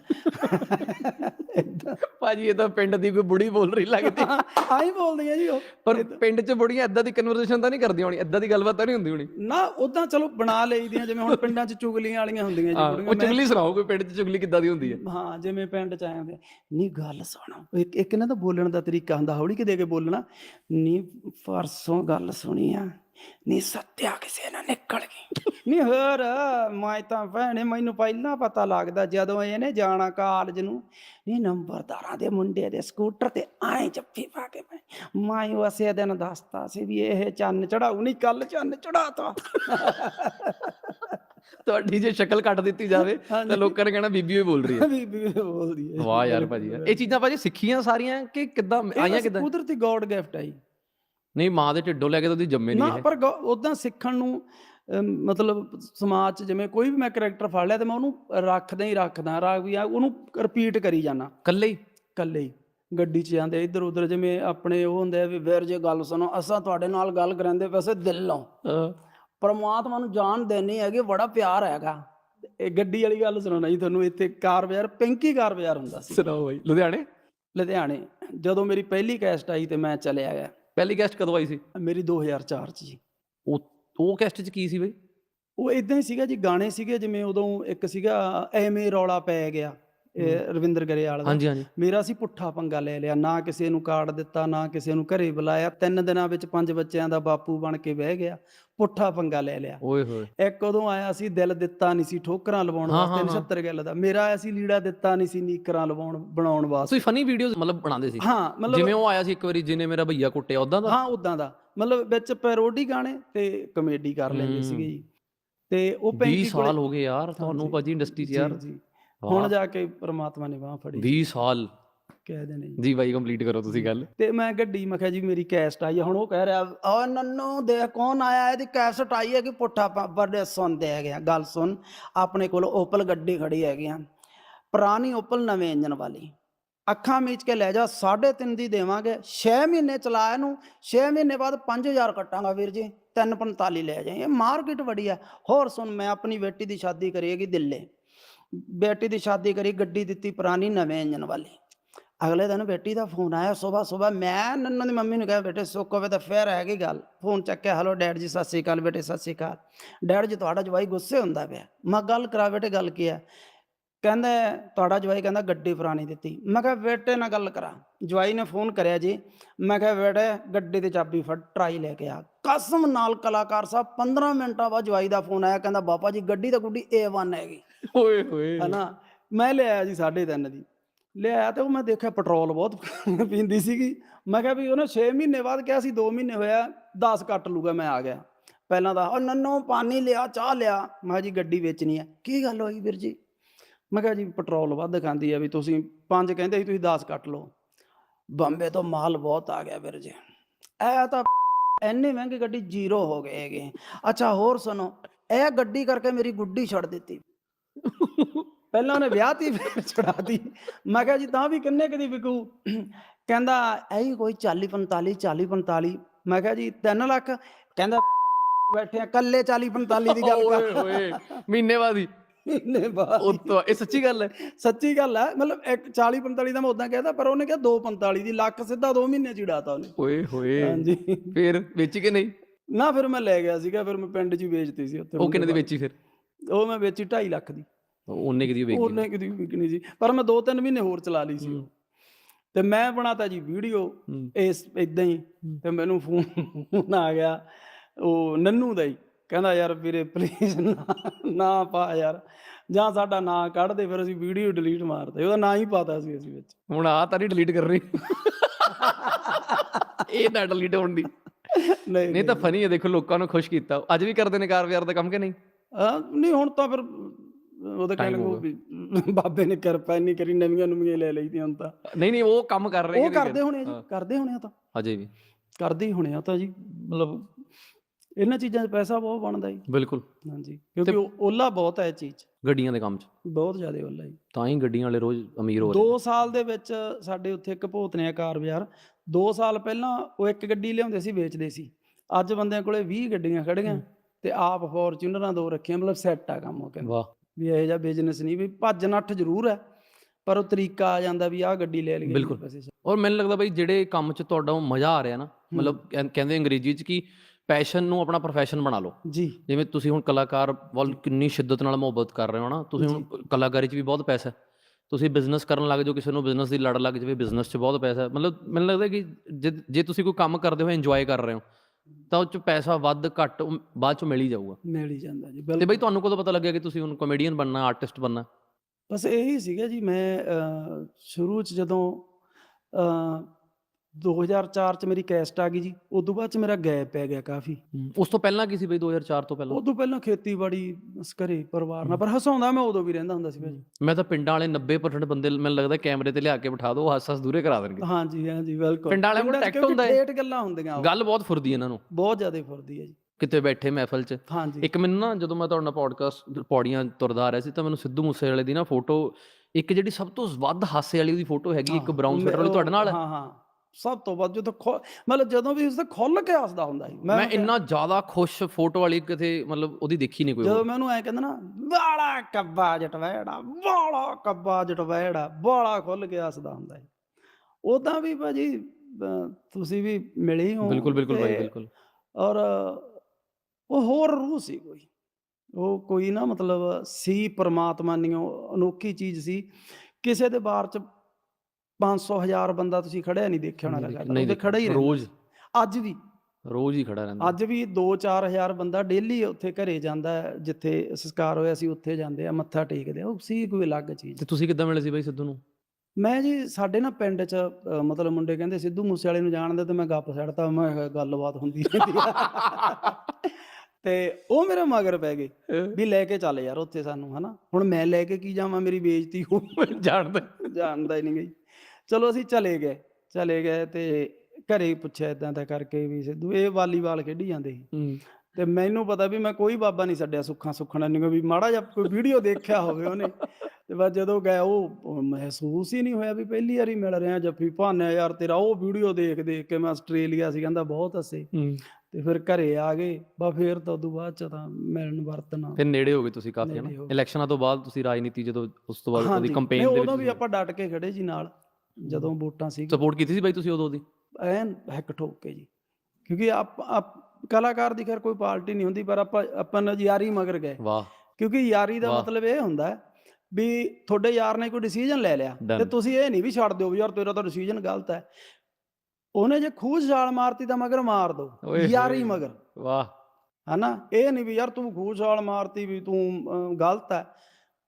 ਭਾਜੀ ਇਹ ਤਾਂ ਪਿੰਡ ਦੀ ਕੋਈ ਬੁੜੀ ਬੋਲ ਰਹੀ ਲੱਗਦੀ। ਆਈ ਬੋਲਦੀਆਂ ਜੀ ਉਹ। ਪਰ ਪਿੰਡ 'ਚ ਬੁੜੀਆਂ ਇਦਾਂ ਦੀ ਕਨਵਰਸੇਸ਼ਨ ਤਾਂ ਨਹੀਂ ਕਰਦੀਆਂ ਹੋਣੀ ਇਦਾਂ ਦੀ ਗੱਲਬਾਤ ਤਾਂ ਨਹੀਂ ਹੁੰਦੀ ਹੋਣੀ। ਨਾ ਉਦਾਂ ਚਲੋ ਬਣਾ ਲਈਦੀਆਂ ਜਿਵੇਂ ਹੁਣ ਪਿੰਡਾਂ 'ਚ ਚੁਗਲੀਆਂ ਵਾਲੀਆਂ ਹੁੰਦੀਆਂ ਜੀ ਹਾਂ, ਬੁੜੀਆਂ। ਉਹ ਚੁਗਲੀ ਸੁਣਾਓ ਕੋਈ ਪਿੰਡ 'ਚ ਚੁਗਲੀ ਕਿੱਦਾਂ ਦੀ ਹੁੰਦੀ ਹੈ? ਹਾਂ ਜਿਵੇਂ ਪਿੰਡ ਚ ਆਏ ਹੁੰਦੇ ਨਹੀਂ ਗੱਲ ਸੁਣੋ ਇੱਕ ਇੱਕ ਇਹਨਾਂ ਦਾ ਬੋਲਣ ਦਾ ਤਰੀਕਾ ਹੁੰਦਾ ਹੌਲੀ ਕਿ ਦੇ ਕੇ ਬੋਲਣਾ। ਨਹੀਂ ਪਰਸੋਂ ਗੱਲ ਸੁਣੀ ਆ। ਨਹੀਂ ਸੱਤਿਆ ਕਿਸੇ ਨਾਲ ਨਿਕਲ ਗਈ। ਨਹੀਂ ਹੋਰ ਮੈਂ ਤਾਂ ਭੈਣੇ ਮੈਨੂੰ ਪਹਿਲਾਂ ਪਤਾ ਲੱਗਦਾ ਜਦੋਂ ਇਹਨੇ ਜਾਣਾ ਕਾਲਜ ਨੂੰ। ਨਹੀਂ ਨੰਬਰਦਾਰਾਂ ਦੇ ਮੁੰਡੇ ਦੇ ਸਕੂਟਰ ਤੇ ਆਏ ਜੱਫੀ ਪਾ ਕੇ ਮੈਂ ਮੈਂ ਉਸੇ ਦਿਨ ਦੱਸਤਾ ਸੀ ਵੀ ਇਹ ਚੰਨ ਚੜਾਉ ਨਹੀਂ ਕੱਲ ਚੰਨ ਚੜਾਤਾ। ਤੁਹਾਡੀ ਜੇ ਸ਼ਕਲ ਕੱਟ ਦਿੱਤੀ ਜਾਵੇ ਤਾਂ ਲੋਕਾਂ ਨੇ ਕਹਿਣਾ ਬੀਬੀ ਹੋਈ ਬੋਲ ਰਹੀ ਹੈ। ਬੀਬੀ ਬੋਲਦੀ ਹੈ। ਵਾਹ ਯਾਰ ਭਾਜੀ। ਇਹ ਚੀਜ਼ਾਂ ਭਾਜੀ ਸਿੱਖੀਆਂ ਸਾਰੀਆਂ ਕਿ ਕਿੱਦਾਂ ਆਈਆਂ ਕਿੱਦਾਂ? ਕੁਦਰਤੀ ਗੋਡ ਗਿਫਟ ਆਈ ਨਹੀਂ ਮਾਂ ਦੇ ਢਿੱਡੋਂ ਲੈ ਕੇ ਤਾਂ ਉਹਦੀ ਜੰਮੇ ਨਾ ਨਹੀਂ ਇਹ। ਪਰ ਉਦਾਂ ਸਿੱਖਣ ਨੂੰ ਅਮ, ਮਤਲਬ ਸਮਾਜ 'ਚ ਜਿਵੇਂ ਕੋਈ ਵੀ ਮੈਂ ਕਰੈਕਟਰ ਫੜ ਲਿਆ ਤੇ ਮੈਂ ਉਹਨੂੰ ਰੱਖਦਾ ਹੀ ਰੱਖਦਾ ਰਾਗ ਵੀ ਆ ਉਹਨੂੰ ਰਿਪੀਟ ਕਰੀ ਜਾਣਾ ਕੱਲੇ ਹੀ? ਇਕੱਲੇ ਹੀ। ਗੱਡੀ 'ਚ ਜਾਂਦੇ ਇੱਧਰ ਉੱਧਰ ਜਿਵੇਂ ਆਪਣੇ ਉਹ ਹੁੰਦੇ ਆ ਵੀ ਵੀਰ ਜੇ ਗੱਲ ਸੁਣੋ ਅਸਾਂ ਤੁਹਾਡੇ ਨਾਲ ਗੱਲ ਕਰਾਂਦੇ ਵੈਸੇ ਦਿਲੋਂ ਪਰਮਾਤਮਾ ਨੂੰ ਜਾਣ ਦੇਣੀ ਹੈਗੀ ਬੜਾ ਪਿਆਰ ਹੈਗਾ। ਇਹ ਗੱਡੀ ਵਾਲੀ ਗੱਲ ਸੁਣਾਉਣਾ ਜੀ ਤੁਹਾਨੂੰ ਇੱਥੇ ਕਾਰ ਬਾਜ਼ਾਰ ਪਿੰਕੀ ਕਾਰ ਬਾਜ਼ਾਰ ਹੁੰਦਾ ਸੀ। ਸੁਣਾਓ ਬਾਈ ਲੁਧਿਆਣੇ? ਲੁਧਿਆਣੇ। ਜਦੋਂ ਮੇਰੀ ਪਹਿਲੀ ਕੈਸਟ ਆਈ ਤੇ ਮੈਂ ਚਲਿਆ ਗਿਆ। ਪਹਿਲੀ ਗੈਸਟ ਕਦੋਂ ਆਈ ਸੀ? ਮੇਰੀ 2004 ਚ ਜੀ। ਉਹ ਉਹ ਕੈਸਟ 'ਚ ਕੀ ਸੀ ਬਈ? ਉਹ ਇਦਾਂ ਹੀ ਸੀਗਾ ਜੀ ਗਾਣੇ ਸੀਗੇ ਜਿਵੇਂ ਉਦੋਂ ਇੱਕ ਸੀਗਾ ਐਵੇਂ ਰੌਲਾ ਪੈ ਗਿਆ। ਰਵਿੰਦਰ ਗਰੇਵਾਲ ਦਾ। ਹਾਂਜੀ ਹਾਂਜੀ। ਮੇਰਾ ਸੀ ਪੁੱਠਾ ਪੰਗਾ ਲੈ ਲਿਆ ਨਾ ਕਿਸੇ ਨੂੰ ਕਾਰਡ ਦਿੱਤਾ ਨਾ ਕਿਸੇ ਨੂੰ ਘਰੇ ਬੁਲਾਇਆ। ਤਿੰਨ ਦਿਨਾਂ ਵਿੱਚ ਪੰਜ ਬੱਚਿਆਂ ਦਾ ਬਾਪੂ ਬਣ ਕੇ ਬਹਿ ਗਿਆ ਪੁੱਠਾ ਪੰਗਾ ਲੈ ਲਿਆ। ਓਏ ਹੋਏ। ਇੱਕ ਉਦੋਂ ਆਇਆ ਸੀ ਦਿਲ ਦਿੱਤਾ ਨਹੀਂ ਸੀ ਠੋਕਰਾਂ ਲਵਾਉਣ ਵਾਸਤੇ ਹਾਂ, 79 ਗੱਲ ਦਾ। ਮੇਰਾ ਆਇਆ ਸੀ ਲੀੜਾ ਦਿੱਤਾ ਨਹੀਂ ਸੀ ਨੀਕਰਾਂ ਲਵਾਉਣ ਬਣਾਉਣ ਵਾਸਤੇ। ਤੁਸੀਂ ਫਨੀ ਵੀਡੀਓਜ਼ ਮਤਲਬ ਬਣਾਉਂਦੇ ਸੀ? ਹਾਂ ਮਤਲਬ ਜਿਵੇਂ ਉਹ ਆਇਆ ਸੀ ਇੱਕ ਵਾਰੀ ਜਿਹਨੇ ਮੇਰਾ ਭਈਆ ਕੁੱਟਿਆ ਉਦਾਂ ਦਾ? ਹਾਂ ਉਦਾਂ ਦਾ। ਮਤਲਬ ਵਿੱਚ ਪੈਰੋਡੀ ਗਾਣੇ ਤੇ ਕਮੇਡੀ ਕਰ ਲੈਂਦੇ। ਸੀਗੇ ਜੀ। ਤੇ ਉਹ 20 ਪੈਂਕੀ ਸਾਲ ਹੋ ਗਏ ਯਾਰ ਤੁਹਾਨੂੰ। ਭਾਜੀ ਇੰਡਸਟਰੀ 'ਚ ਯਾਰ। ਜੀ। ਹੁਣ ਜਾ ਕੇ ਪ੍ਰਮਾਤਮਾ ਨੇ ਬਾਹ ਫੜੀ। 20 ਸਾਲ। ਕਹਿ ਦੇਣੇ ਜੀ। ਜੀ ਬਾਈ ਕੰਪਲੀਟ ਕਰੋ ਤੁਸੀਂ ਗੱਲ। ਤੇ ਮੈਂ ਗੱਡੀ ਮੈਂ ਕਿਹਾ ਜੀ ਮੇਰੀ ਕੈਸਟ ਆਈ ਆ। ਹੁਣ ਉਹ ਕਹਿ ਰਿਹਾ ਓ ਨੰਨੂ ਦੇਖ ਕੌਣ ਆਇਆ? ਇਹਦੀ ਕੈਸਟ ਆਈ ਹੈ ਕਿ ਪੁੱਠਾ ਬਰਡੇ ਸੁਣਦੇ ਹੈਗੇ ਆ। ਗੱਲ ਸੁਣ ਆਪਣੇ ਕੋਲ ਓਪਲ ਗੱਡੀ ਖੜੀ ਹੈਗੀ ਆ। ਪੁਰਾਣੀ ਓਪਲ ਨਵੇਂ ਇੰਜਨ ਵਾਲੀ। ਅੱਖਾਂ ਮੀਚ ਕੇ ਲੈ ਜਾ 3.5 ਦੀ ਦੇਵਾਂਗੇ। 6 ਮਹੀਨੇ ਚਲਾ ਇਹਨੂੰ। 6 ਮਹੀਨੇ ਬਾਅਦ 5000 ਕੱਟਾਂਗਾ ਵੀਰ ਜੀ। 345 ਲੈ ਜਾਈਂ। ਇਹ ਮਾਰਕੀਟ ਬੜੀ ਆ ਹੋਰ ਸੁਣ ਮੈਂ ਆਪਣੀ ਬੇਟੀ ਦੀ ਸ਼ਾਦੀ ਕਰੀ ਹੈਗੀ ਦਿੱਲੇ। ਬੇਟੀ ਦੀ ਸ਼ਾਦੀ ਕਰੀ, ਗੱਡੀ ਦਿੱਤੀ ਪੁਰਾਣੀ ਨਵੇਂ ਇੰਜਨ ਵਾਲੀ। ਅਗਲੇ ਦਿਨ ਬੇਟੀ ਦਾ ਫੋਨ ਆਇਆ ਸਵੇਰ ਸਵੇਰ ਮੈਂ ਨੰਨੂ ਦੀ ਮੰਮੀ ਨੂੰ ਕਿਹਾ, ਬੇਟੇ ਸੁੱਕ ਹੋਵੇ ਤਾਂ ਫੇਰ ਹੈਗੀ ਗੱਲ। ਫੋਨ ਚੱਕਿਆ, ਹਲੋ ਡੈਡ ਜੀ, ਸਤਿ ਸ਼੍ਰੀ ਅਕਾਲ ਬੇਟੇ, ਸਤਿ ਸ਼੍ਰੀ ਅਕਾਲ। ਡੈਡ ਜੀ, ਤੁਹਾਡਾ ਜਵਾਈ ਗੁੱਸੇ ਹੁੰਦਾ ਪਿਆ। ਮੈਂ ਗੱਲ ਕਰਾ ਬੇਟੇ, ਗੱਲ ਕੀ ਆ? ਕਹਿੰਦਾ ਤੁਹਾਡਾ ਜਵਾਈ ਕਹਿੰਦਾ ਗੱਡੀ ਪੁਰਾਣੀ ਦਿੱਤੀ। ਮੈਂ ਕਿਹਾ ਬੇਟੇ ਨਾਲ ਗੱਲ ਕਰਾ। ਜਵਾਈ ਨੇ ਫੋਨ ਕਰਿਆ ਜੀ। ਮੈਂ ਕਿਹਾ ਬੇਟੇ ਗੱਡੀ ਦੀ ਚਾਬੀ ਫੜ ਟਰਾਈ ਲੈ ਕੇ ਆ। ਕਸਮ ਨਾਲ ਕਲਾਕਾਰ ਸਾਹਿਬ 15 ਮਿੰਟਾਂ ਬਾਅਦ ਜਵਾਈ ਦਾ ਫੋਨ ਆਇਆ ਕਹਿੰਦਾ ਬਾਪਾ ਜੀ ਗੱਡੀ ਤਾਂ ਗੁੱਡੀ A1 ਹੈਗੀ। ਓਏ ਹੋਏ। ਹਨਾ? ਮੈਂ ਲਿਆਇਆ ਜੀ 3.5 ਦੀ। ਲਿਆਇਆ ਤੇ ਉਹ ਮੈਂ ਦੇਖਿਆ ਪੈਟਰੋਲ ਬਹੁਤ ਪੀਂਦੀ ਸੀਗੀ। ਮੈਂ ਕਿਹਾ ਵੀ ਉਹਨੇ 6 ਮਹੀਨੇ ਬਾਅਦ ਕਿਹਾ ਸੀ 2 ਮਹੀਨੇ ਹੋਇਆ 10 ਕੱਟ ਲੂਗਾ ਮੈਂ ਆ ਗਿਆ। ਪਹਿਲਾਂ ਤਾਂ ਉਹ ਨੰਨੋ ਪਾਣੀ ਲਿਆ ਚਾਹ ਲਿਆ। ਮੈਂ ਜੀ ਗੱਡੀ ਵੇਚਣੀ ਹੈ ਕੀ ਗੱਲ ਹੋਈ ਵੀਰ ਜੀ? ਮੈਂ ਕਿਹਾ ਜੀ ਪੈਟਰੋਲ ਵੱਧ ਖਾਂਦੀ ਆ ਵੀ ਤੁਸੀਂ ਪੰਜ ਕਹਿੰਦੇ ਸੀ ਤੁਸੀਂ 10 ਕੱਟ ਲਓ। ਬੰਬੇ ਤੋਂ ਮਾਲ ਬਹੁਤ ਆ ਗਿਆ ਵੀਰ ਜੀ। ਇਹ ਤਾਂ ਇੰਨੀ ਮਹਿੰਗੀ ਗੱਡੀ ਜ਼ੀਰੋ ਹੋ ਗਏ ਹੈਗੇ। ਅੱਛਾ ਹੋਰ ਸੁਣੋ ਇਹ ਗੱਡੀ ਕਰਕੇ ਮੇਰੀ ਗੁੱਡੀ ਛੱਡ ਦਿੱਤੀ। ਪਹਿਲਾਂ ਉਹਨੇ ਵਿਆਹ ਤੀ ਫਿਰ ਛੁਡਾਤੀ ਮੈਂ ਕਿਹਾ ਜੀ ਤਾਂ ਵੀ ਕਿੰਨੇ ਕਦੀ ਵਿਕੂ? ਕਹਿੰਦਾ ਐਹੀ ਕੋਈ 40 45 40 45 ਮੈਂ ਕਿਹਾ ਜੀ 3 ਲੱਖ। ਕਹਿੰਦਾ ਬੈਠੇ ਆ ਕੱਲੇ 40 45 ਦੀ ਗੱਲ ਓਏ ਕਰ। ਹੋਏ ਮਹੀਨੇ ਬਾਅਦ ਹੀ। ਮਹੀਨੇ ਬਾਅਦ ਉਹ ਤਾਂ ਇਹ ਸੱਚੀ ਗੱਲ ਹੈ। ਸੱਚੀ ਗੱਲ ਹੈ ਮਤਲਬ ਇੱਕ 40 45 ਦਾ ਮੈਂ ਉਦਾਂ ਕਹਿਦਾ ਪਰ ਉਹਨੇ ਕਿਹਾ 2 45 ਦੀ ਲੱਖ ਸਿੱਧਾ 2 ਮਹੀਨੇ ਚ ਉਡਾਤਾ ਉਹਨੇ। ਓਏ ਹੋਏ ਹਾਂਜੀ। ਫਿਰ ਵੇਚੀ ਕਿ ਨਹੀਂ? ਨਾ ਫਿਰ ਮੈਂ ਲੈ ਗਿਆ ਸੀਗਾ ਫਿਰ ਮੈਂ ਪਿੰਡ 'ਚ ਹੀ ਵੇਚਤੀ ਸੀ ਉੱਥੇ। ਉਹ ਕਿੰਨੇ ਦੀ ਵੇਚੀ ਫਿਰ? ਉਹ ਮੈਂ ਵੇਚੀ 2.5 ਲੱਖ ਦੀ। ਉਹਨੇ ਕਿਦੀ ਵੇਚੀ? ਉਹਨੇ ਕਿਦੀ ਵਿਕਣੀ ਸੀ। ਪਰ ਮੈਂ 2-3 ਮਹੀਨੇ ਹੋਰ ਚਲਾ ਲਈ ਸੀ। ਤੇ ਮੈਂ ਬਣਾਤਾ ਜੀ ਵੀਡੀਓ। ਇਸ ਇਦਾਂ ਹੀ। ਤੇ ਮੈਨੂੰ ਫੋਨ ਆ ਗਿਆ ਉਹ ਨੰਨੂ ਦਾ ਹੀ। ਕਹਿੰਦਾ ਯਾਰ ਵੀਰੇ ਪਲੀਜ਼ ਨਾ ਨਾ ਪਾ ਯਾਰ। ਜਾਂ ਸਾਡਾ ਨਾਂ ਕੱਢ ਦੇ ਫਿਰ ਅਸੀਂ ਵੀਡੀਓ ਡਿਲੀਟ ਮਾਰਦੇ ਉਹਦਾ ਨਾਂ ਹੀ ਪਾਤਾ ਸੀ ਅਸੀਂ ਵਿੱਚ। ਹੁਣ ਆ ਤਾਂ ਨਹੀਂ ਡਿਲੀਟ ਕਰ ਰਹੀ। ਇਹ ਨਾ ਡਿਲੀਟ ਹੋਣ ਦੀ। ਨਹੀਂ ਨਹੀਂ ਤਾਂ ਫਨੀ ਹੈ ਦੇਖੋ ਲੋਕਾਂ ਨੂੰ ਖੁਸ਼ ਕੀਤਾ। ਅੱਜ ਵੀ ਕਰਦੇ ਨੇ ਕਾਰ ਵਿਆਰ ਦਾ ਕੰਮ ਕਿ ਨਹੀਂ? ਨਹੀਂ ਹੁਣ ਤਾਂ ਫਿਰ ਉਹਦੇ ਕਹਿਣ ਨੂੰ ਵੀ ਬਾਬੇ ਨੇ ਕਿਰਪਾ ਨਹੀਂ ਕਰੀ ਨਵੀਆਂ ਨਵੀਆਂ ਲੈ ਲਈਆਂ ਹੁਣ ਤਾਂ। ਨਹੀਂ ਨਹੀਂ ਉਹ ਕੰਮ ਕਰ ਰਹੇ ਉਹ ਕਿ ਨਹੀਂ ਕਰਦੇ ਹੋਣੇ ਆ ਜੀ। ਕਰਦੇ ਹੋਣੇ ਆ ਤਾਂ। ਅਜੇ ਵੀ। ਕਰਦੇ ਹੋਣੇ ਆ ਤਾਂ ਜੀ ਮਤਲਬ ਇਹਨਾਂ ਚੀਜ਼ਾਂ 'ਚ ਪੈਸਾ ਬਹੁਤ ਬਣਦਾ ਜੀ। ਬਿਲਕੁਲ। ਹਾਂਜੀ ਕਿਉਂਕਿ ਓਲਾ ਬਹੁਤ ਹੈ ਇਹ ਚੀਜ਼ ਗੱਡੀਆਂ ਦੇ ਕੰਮ 'ਚ। ਬਹੁਤ ਜ਼ਿਆਦਾ ਓਲਾ ਜੀ। ਤਾਂ ਹੀ ਗੱਡੀਆਂ ਵਾਲੇ ਰੋਜ਼ ਅਮੀਰ ਹੋ ਰਹੇ 2 ਸਾਲ ਦੇ ਵਿੱਚ ਸਾਡੇ ਉੱਥੇ ਇੱਕ ਭੂਤਨਿਆ ਕਾਰ ਬਾਜ਼ਾਰ। 2 ਸਾਲ ਪਹਿਲਾਂ ਉਹ ਇੱਕ ਗੱਡੀ ਲਿਆਉਂਦੇ ਸੀ ਵੇਚਦੇ ਸੀ। ਅੱਜ ਬੰਦਿਆਂ ਕੋਲੇ 20 ਗੱਡੀਆਂ ਖੜੀਆਂ ਤੇ ਆਪ ਫੋਰਚੂਨਰਾਂ ਦੋ ਰੱਖੀਆਂ ਮਤਲਬ ਸੈੱਟ ਆ ਕੰਮ ਉਹ ਕਹਿੰਦੇ। ਵਾਹ। ਵੀ ਇਹੋ ਜਿਹਾ ਬਿਜ਼ਨਸ ਨਹੀਂ ਵੀ ਭੱਜ ਨੱਠ ਜ਼ਰੂਰ ਹੈ ਪਰ ਉਹ ਤਰੀਕਾ ਆ ਜਾਂਦਾ ਵੀ ਆਹ ਗੱਡੀ ਲੈ ਲਈਏ। ਬਿਲਕੁਲ। ਔਰ ਮੈਨੂੰ ਲੱਗਦਾ ਬਈ ਜਿਹੜੇ ਕੰਮ 'ਚ ਤੁਹਾਡਾ ਮਜ਼ਾ ਆ ਰਿਹਾ ਨਾ ਮਤਲਬ ਕਹਿੰ- ਕਹਿੰਦੇ ਅੰਗਰੇਜ਼ੀ 'ਚ ਕਿ ਪੈਸ਼ਨ ਨੂੰ ਆਪਣਾ ਪ੍ਰੋਫੈਸ਼ਨ ਬਣਾ ਲਓ। ਜੀ। ਜਿਵੇਂ ਤੁਸੀਂ ਹੁਣ ਕਲਾਕਾਰ ਵੱਲ ਕਿੰਨੀ ਸ਼ਿੱਦਤ ਨਾਲ ਮੁਹੱਬਤ ਕਰ ਰਹੇ ਹੋ ਨਾ ਤੁਸੀਂ ਹੁਣ ਕਲਾਕਾਰੀ 'ਚ ਵੀ ਬਹੁਤ ਪੈਸਾ ਹੈ। ਤੁਸੀਂ ਬਿਜ਼ਨਸ ਕਰਨ ਲੱਗ ਜਾਓ ਕਿਸੇ ਨੂੰ ਬਿਜ਼ਨਸ ਦੀ ਲੜ ਲੱਗ ਜਾਵੇ ਬਿਜ਼ਨਸ 'ਚ ਬਹੁਤ ਪੈਸਾ ਹੈ। ਮਤਲਬ ਮੈਨੂੰ ਲੱਗਦਾ ਕਿ ਜੇ ਜੇ ਤੁਸੀਂ ਕੋਈ ਕੰਮ ਕਰਦੇ ਹੋ ਇੰਜੋਏ ਕਰ ਰਹੇ ਹੋ ਤਾਂ ਉਹ 'ਚ ਪੈਸਾ ਵੱਧ ਘੱਟ ਉਹ ਬਾਅਦ 'ਚ ਮਿਲ ਹੀ ਜਾਊਗਾ। ਮਿਲ ਹੀ ਜਾਂਦਾ ਜੀ ਤੇ ਬਿਲਕੁਲ। ਬਈ ਤੁਹਾਨੂੰ ਕਦੋਂ ਪਤਾ ਲੱਗਿਆ ਕਿ ਤੁਸੀਂ ਹੁਣ ਕਾਮੇਡੀਅਨ ਬਣਨਾ ਆਰਟਿਸਟ ਬਣਨਾ? ਬਸ ਇਹੀ ਸੀਗਾ ਜੀ ਮੈਂ ਅਹ, ਸ਼ੁਰੂ ਚ ਜਦੋਂ ਅਹ, 2004 ਚ ਮੇਰੀ ਕੈਸਟ ਆ ਗਈ ਜੀ ਉਦੋਂ ਬਾਅਦ ਚ ਮੇਰਾ ਗੈਪ ਪੈ ਗਿਆ ਕਾਫੀ। ਉਸ ਤੋਂ ਪਹਿਲਾਂ ਕੀ ਸੀ ਬਈ 2004 ਤੋਂ ਪਹਿਲਾਂ? ਉਦੋਂ ਪਹਿਲਾਂ ਖੇਤੀਬਾੜੀ ਘਰੇ ਪਰਿਵਾਰ ਨਾਲ ਪਰ ਹਸਾਉਂਦਾ ਮੈਂ ਉਦੋਂ ਵੀ ਰਹਿੰਦਾ ਹੁੰਦਾ ਸੀ ਭਾਜੀ। ਮੈਂ ਤਾਂ ਪਿੰਡਾਂ ਵਾਲੇ 90% ਬੰਦੇ ਮੈਨੂੰ ਲੱਗਦਾ ਕੈਮਰੇ ਤੇ ਲਿਆ ਕੇ ਬਿਠਾ ਦਿਓ ਹੱਸ ਹੱਸ ਦੂਰੇ ਕਰਾ ਦੇਣਗੇ। ਹਾਂਜੀ ਹਾਂਜੀ ਬਿਲਕੁਲ। ਪਿੰਡਾਂ ਵਾਲਿਆਂ ਕੋਲ ਟੈਕਟ ਹੁੰਦਾ ਹੈ। ਗੱਲਾਂ ਹੁੰਦੀਆਂ ਗੱਲ ਬਹੁਤ ਫੁਰਦੀ ਇਹਨਾਂ ਨੂੰ। ਬਹੁਤ ਜ਼ਿਆਦਾ ਫੁਰਦੀ ਹੈ ਜੀ। ਕਿਤੇ ਬੈਠੇ ਮਹਿਫਲ 'ਚ। ਇੱਕ ਮੈਨੂੰ ਨਾ ਜਦੋਂ ਮੈਂ ਤੁਹਾਡਾ ਪੋਡਕਾਸਟ ਪੌੜੀਆਂ ਤੁਰਦਾ ਆ ਰਿਹਾ ਸੀ ਤਾਂ ਮੈਨੂੰ ਸਿੱਧੂ ਮੂਸੇ ਵਾਲੇ ਦੀ ਨਾ ਫੋਟੋ ਇੱਕ ਜਿਹੜੀ ਸਭ ਤੋਂ ਵੱਧ ਹਾਸੇ ਵਾਲੀ ਉਹਦੀ ਫੋਟੋ ਹੈਗੀ ਇੱਕ ਬਰਾਊਨ ਸਵੈਟਰ ਵਾਲੀ ਤੁਹਾਡੇ ਨਾਲ? ਹਾਂ ਹਾਂ। ਸਭ ਤੋਂ ਵੱਧ ਜਦੋਂ ਖੁ- ਮਤਲਬ ਜਦੋਂ ਵੀ ਉਸਦਾ ਖੁੱਲ ਕੇ ਹੱਸਦਾ ਹੁੰਦਾ ਸੀ। ਮੈਂ ਉਹਨੂੰ ਇੰਨਾ ਜ਼ਿਆਦਾ ਖੁਸ਼ ਫੋਟੋ ਵਾਲੀ ਕਿਤੇ ਮਤਲਬ ਉਹਦੀ ਦੇਖੀ ਨਹੀਂ ਕੋਈ ਜਦੋਂ ਹੋਰ। ਮੈਂ ਉਹਨੂੰ ਐ ਕਹਿੰਦਾ ਨਾ ਬਾਲਾ ਕੱਬਾ ਜਟਵੈੜਾ ਬਾਲਾ ਕੱਬਾ ਜਟਵੈੜਾ ਬਾਲਾ ਖੁੱਲ ਕੇ ਹੱਸਦਾ ਹੁੰਦਾ ਹੈ ਉਦਾਂ ਵੀ ਭਾਜੀ ਅਹ, ਤੁਸੀਂ ਵੀ ਮਿਲੇ ਹੀ ਹੋ ਬਿਲਕੁਲ ਬਿਲਕੁਲ ਭਾਈ ਤੇ ਬਿਲਕੁਲ। ਔਰ ਉਹ ਹੋਰ ਰੂਹ ਸੀ ਕੋਈ। ਉਹ ਕੋਈ ਨਾ ਮਤਲਬ ਸੀ ਪਰਮਾਤਮਾ ਨਿਓ ਅਨੋਖੀ ਚੀਜ਼ ਸੀ। ਕਿਸੇ ਦੇ ਬਾਰ ਚ 500 ਹਜ਼ਾਰ ਬੰਦਾ ਤੁਸੀਂ ਖੜਿਆ ਨਹੀਂ ਦੇਖਿਆ ਹੋਣਾ ਲਗਾਤਾਰ ਉਹਦੇ ਖੜਾ ਹੀ। ਰੋਜ਼। ਅੱਜ ਵੀ। ਰੋਜ਼ ਹੀ ਖੜਾ ਰਹਿੰਦਾ। ਅੱਜ ਵੀ 2-4 ਹਜ਼ਾਰ ਬੰਦਾ ਡੇਲੀ ਉੱਥੇ ਘਰੇ ਜਾਂਦਾ ਜਿੱਥੇ ਸੰਸਕਾਰ ਹੋਇਆ ਸੀ ਉੱਥੇ ਜਾਂਦੇ ਆ ਮੱਥਾ ਟੇਕਦੇ ਆ ਉਹ ਸੀ ਕੋਈ ਅਲੱਗ ਚੀਜ਼। ਤੇ ਤੁਸੀਂ ਕਿੱਦਾਂ ਮਿਲੇ ਸੀ ਬਾਈ ਸਿੱਧੂ ਨੂੰ? ਮੈਂ ਜੀ ਸਾਡੇ ਨਾ ਪਿੰਡ 'ਚ ਮਤਲਬ ਮੁੰਡੇ ਕਹਿੰਦੇ ਸਿੱਧੂ ਮੂਸੇ ਵਾਲੇ ਨੂੰ ਜਾਣਦੇ ਤੇ ਮੈਂ ਗੱਪ ਛੱਡਤਾ ਮੈਂ ਗੱਲਬਾਤ ਹੁੰਦੀ ਰਹਿੰਦੀ ਆ। [laughs] ਤੇ ਉਹ ਮੇਰੇ ਮਗਰ ਪੈ ਗਏ ਵੀ ਲੈ ਕੇ ਚੱਲ ਯਾਰ ਉੱਥੇ ਸਾਨੂੰ ਹਨਾ। ਹੁਣ ਮੈਂ ਲੈ ਕੇ ਕੀ ਜਾਵਾਂ ਮੇਰੀ ਬੇਇੱਜ਼ਤੀ ਹੋ ਜਾਣਦਾ। ਜਾਣਦਾ ਹੀ ਨਹੀਂ ਗਈ। ਚਲੋ ਅਸੀਂ ਚਲੇ ਗਏ ਚਲੇ ਗਏ ਤੇ ਘਰੇ ਪੁੱਛਿਆ ਇਦਾਂ ਦਾ ਕਰਕੇ ਵੀ ਸਿੱਧੂ ਇਹ ਵਾਲੀਬਾਲ ਖੇਡੀ ਜਾਂਦੇ ਸੀ। ਹੂੰ। ਤੇ ਮੈਨੂੰ ਪਤਾ ਵੀ ਮੈਂ ਕੋਈ ਬਾਬਾ ਨਹੀਂ ਛੱਡਿਆ ਸੁੱਖਾਂ ਸੁੱਖਣਾ ਨਹੀਂ ਵੀ ਮਾੜਾ ਜਿਹਾ ਕੋਈ ਵੀਡੀਓ ਦੇਖਿਆ ਹੋਵੇ ਉਹਨੇ। ਤੇ ਬਸ ਜਦੋਂ ਗਿਆ ਉਹ ਮਹਿਸੂਸ ਹੀ ਨਹੀਂ ਹੋਇਆ ਵੀ ਪਹਿਲੀ ਵਾਰੀ ਮਿਲ ਰਿਹਾ ਜੱਫੀ ਭਾਨਿਆ ਯਾਰ ਤੇਰਾ ਉਹ ਵੀਡੀਓ ਦੇਖ ਦੇਖ ਕੇ ਮੈਂ ਆਸਟ੍ਰੇਲੀਆ ਸੀ ਕਹਿੰਦਾ ਬਹੁਤ ਹੱਸੇ। ਤੇ ਫਿਰ ਘਰੇ ਆ ਗਏ ਬਾ ਫਿਰ ਤਾਂ ਉਦੋਂ ਬਾਅਦ ਚ ਤਾਂ ਮਿਲਣ ਵਰਤਣਾ। ਫਿਰ ਨੇੜੇ ਹੋ ਗਏ ਤੁਸੀਂ ਕਾਫੀ ਹਨਾ। ਇਲੈਕਸ਼ਨਾਂ ਤੋਂ ਬਾਅਦ ਤੁਸੀਂ ਰਾਜਨੀਤੀ ਜਦੋਂ ਉਸ ਤੋਂ ਬਾਅਦ ਉਹਦੀ ਕੰਪੇਨ ਦੇ ਉਦੋਂ ਵੀ ਵਿੱਚ ਆਪਾਂ ਡਟ ਕੇ ਖੜੇ ਜੀ ਨਾਲ। ਜਦੋਂ ਵੋਟਾਂ ਸੀ ਸਪੋਰਟ ਕੀਤੀ ਸੀ ਬਾਈ ਤੁਸੀਂ ਉਦੋਂ ਦੀ? ਐਨ ਹੱਕ ਠੋਕ ਕੇ ਜੀ। ਕਿਉਂਕਿ ਆਪ ਆਪ ਕਲਾਕਾਰ ਦੀ ਖੈਰ ਕੋਈ ਪਾਰਟੀ ਨਹੀਂ ਹੁੰਦੀ ਪਰ ਆਪਾਂ ਆਪਾਂ ਯਾਰੀ ਮਗਰ ਗਏ। ਵਾਹ। ਕਿਉਂਕਿ ਯਾਰੀ ਦਾ। ਮਤਲਬ ਇਹ ਹੁੰਦਾ ਹੈ ਵੀ ਤੁਹਾਡੇ ਯਾਰ ਨੇ ਕੋਈ ਡਿਸੀਜਨ ਲੈ ਲਿਆ. ਤੇ ਤੁਸੀਂ ਇਹ ਨਹੀਂ ਵੀ ਛੱਡ ਦਿਓ ਵੀ ਯਾਰ ਤੇਰਾ ਤਾਂ ਡਿਸੀਜਨ ਗਲਤ ਹੈ। ਉਹਨੇ ਜੇ ਖੂਹ ਛਾਲ ਮਾਰਤੀ ਤਾਂ ਮਗਰ ਮਾਰ ਹੋਏ। ਯਾਰੀ ਮਗਰ। ਵਾਹ। ਹਨਾ? ਇਹ ਨਹੀਂ ਵੀ ਯਾਰ ਤੂੰ ਖੂਹ ਛਾਲ ਮਾਰਤੀ ਵੀ ਤੂੰ ਗਲਤ ਹੈ।